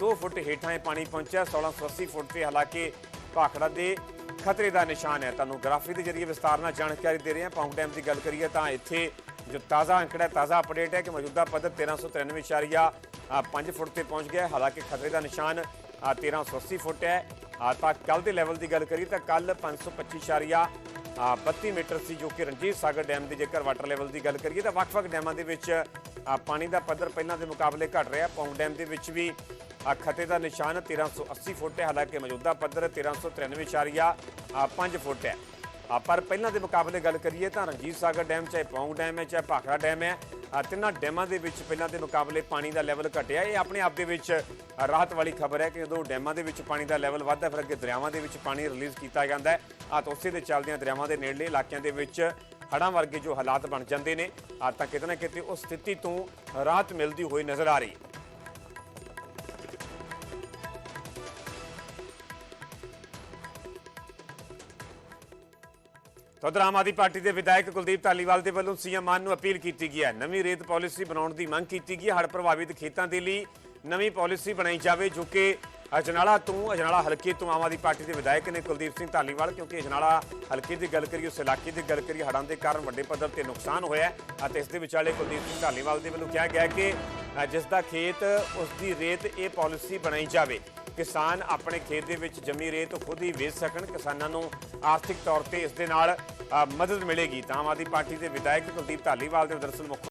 2 ਫੁੱਟ ਹੇਠਾਂ ਇਹ ਪਾਣੀ ਪਹੁੰਚਿਆ 1680 ਫੁੱਟ ਤੇ ਹਾਲਾਂਕਿ ਭਾਖੜਾ ਦੇ ਖਤਰੇ ਦਾ ਨਿਸ਼ਾਨ ਹੈ। ਤੁਹਾਨੂੰ ਗ੍ਰਾਫੀ ਦੇ ਜਰੀਏ ਵਿਸਤਾਰ ਨਾਲ ਜਾਣਕਾਰੀ ਦੇ ਰਹੇ ਹਾਂ। ਪੌਂਗ ਡੈਮ ਦੀ ਗੱਲ ਕਰੀਏ ਤਾਂ ਇੱਥੇ ਜੋ ਤਾਜ਼ਾ ਅੰਕੜਾ ਹੈ, ਤਾਜ਼ਾ ਅਪਡੇਟ ਹੈ ਕਿ ਮੌਜੂਦਾ ਪੱਧਰ 1393.5 ਫੁੱਟ ਤੇ ਪਹੁੰਚ ਗਿਆ ਹਾਲਾਂਕਿ ਖਤਰੇ ਦਾ ਨਿਸ਼ਾਨ ਅ, 1380 ਫੁੱਟ ਹੈ। ਤਾਂ ਕੱਲ ਦੇ ਲੈਵਲ ਦੀ ਗੱਲ ਕਰੀਏ ਤਾਂ ਕੱਲ 525.32 ਮੀਟਰ ਸੀ ਜੋ ਕਿ ਰਣਜੀਤ ਸਾਗਰ ਡੈਮ ਦੇ ਜੇਕਰ ਵਾਟਰ ਲੈਵਲ ਦੀ ਗੱਲ ਕਰੀਏ ਤਾਂ ਵੱਖ-ਵੱਖ ਡੈਮਾਂ ਦੇ ਵਿੱਚ ਪਾਣੀ ਦਾ ਪੱਧਰ ਪਹਿਲਾਂ ਦੇ ਮੁਕਾਬਲੇ ਘਟ ਰਿਹਾ। ਪੌਂਗ ਡੈਮ ਦੇ ਵਿੱਚ ਵੀ ਖਤੇ ਦਾ ਨਿਸ਼ਾਨ 1380 ਫੁੱਟ ਹੈ। ਹਾਲਾਂਕਿ ਮੌਜੂਦਾ ਪੱਧਰ 1393.5 ਫੁੱਟ ਹੈ। ਪਰ ਪਹਿਲਾਂ ਦੇ ਮੁਕਾਬਲੇ ਗੱਲ ਕਰੀਏ ਤਾਂ ਰਣਜੀਤ ਸਾਗਰ ਡੈਮ, ਚਾਹੇ ਪੌਂਗ ਡੈਮ ਹੈ, ਚਾਹੇ ਭਾਖੜਾ ਡੈਮ ਹੈ ਤਿੰਨਾਂ ਡੈਮਾਂ ਦੇ ਵਿੱਚ ਪਹਿਲਾਂ ਦੇ ਮੁਕਾਬਲੇ ਪਾਣੀ ਦਾ ਲੈਵਲ ਘਟਿਆ। ਇਹ ਆਪਣੇ ਆਪ ਦੇ ਵਿੱਚ ਰਾਹਤ ਵਾਲੀ ਖਬਰ ਹੈ ਕਿ ਜਦੋਂ ਡੈਮਾਂ ਦੇ ਵਿੱਚ ਪਾਣੀ ਦਾ ਲੈਵਲ ਵੱਧਦਾ ਫਿਰ ਅੱਗੇ ਦਰਿਆਵਾਂ ਦੇ ਵਿੱਚ ਪਾਣੀ ਰਿਲੀਜ਼ ਕੀਤਾ ਜਾਂਦਾ ਹੈ। ਆ ਤਾਂ ਉਸੇ ਦੇ ਚੱਲਦਿਆਂ ਦਰਿਆਵਾਂ ਦੇ ਨੇੜਲੇ ਇਲਾਕਿਆਂ ਦੇ ਵਿੱਚ ਹੜ੍ਹਾਂ ਵਰਗੇ ਜੋ ਹਾਲਾਤ ਬਣ ਜਾਂਦੇ ਨੇ ਆ ਤਾਂ ਕਿਤੇ ਨਾ ਕਿਤੇ ਉਸ ਸਥਿਤੀ ਤੋਂ ਰਾਹਤ ਮਿਲਦੀ ਹੋਈ ਨਜ਼ਰ ਆ ਰਹੀ। ਹੈ ਤਾਂ ਉਧਰ ਆਮ ਆਦਮੀ ਪਾਰਟੀ ਦੇ ਵਿਧਾਇਕ ਕੁਲਦੀਪ ਧਾਲੀਵਾਲ ਦੇ ਵੱਲੋਂ ਸੀਐਮ ਮਾਨ ਨੂੰ ਅਪੀਲ ਕੀਤੀ ਗਈ ਹੈ। ਨਵੀਂ ਰੇਤ ਪਾਲਿਸੀ ਬਣਾਉਣ ਦੀ ਮੰਗ ਕੀਤੀ ਗਈ ਹੈ। ਹੜ੍ਹ ਪ੍ਰਭਾਵਿਤ ਖੇਤਾਂ ਦੇ ਲਈ ਨਵੀਂ ਪਾਲਿਸੀ ਬਣਾਈ ਜਾਵੇ, ਜੋ ਕਿ ਅਜਨਾਲਾ ਤੋਂ, ਅਜਨਾਲਾ ਹਲਕੇ ਤੋਂ ਆਮ ਆਦਮੀ ਪਾਰਟੀ ਦੇ ਵਿਧਾਇਕ ਨੇ ਕੁਲਦੀਪ ਸਿੰਘ ਧਾਲੀਵਾਲ, ਕਿਉਂਕਿ ਅਜਨਾਲਾ ਹਲਕੇ ਦੀ ਗੱਲ ਕਰੀਏ, ਉਸ ਇਲਾਕੇ ਦੀ ਗੱਲ ਕਰੀਏ, ਹੜ੍ਹਾਂ ਦੇ ਕਾਰਨ ਵੱਡੇ ਪੱਧਰ ਤੇ ਨੁਕਸਾਨ ਹੋਇਆ ਅਤੇ ਇਸ ਦੇ ਵਿਚਾਲੇ ਕੁਲਦੀਪ ਸਿੰਘ ਧਾਲੀਵਾਲ ਦੇ ਵੱਲੋਂ ਕਿਹਾ ਗਿਆ ਕਿ ਜਿਸ ਦਾ ਖੇਤ, ਉਸ ਦੀ ਰੇਤ ਇਹ ਪਾਲਿਸੀ ਬਣਾਈ ਜਾਵੇ। ਕਿਸਾਨ ਆਪਣੇ ਖੇਤ ਦੇ ਵਿੱਚ ਜੰਮੀ ਰੇਤ ਖੁਦ ਹੀ ਵੇਚ ਸਕਣ, ਕਿਸਾਨਾਂ ਨੂੰ ਆਰਥਿਕ ਤੌਰ ਤੇ ਇਸ ਦੇ ਨਾਲ ਮਦਦ ਮਿਲੇਗੀ। ਤਾਂ ਆਮ ਆਦਮੀ ਪਾਰਟੀ ਦੇ ਵਿਧਾਇਕ ਕੁਲਦੀਪ ਧਾਲੀਵਾਲ ਦੇ ਦਰਸਲ ਮੁੱਖ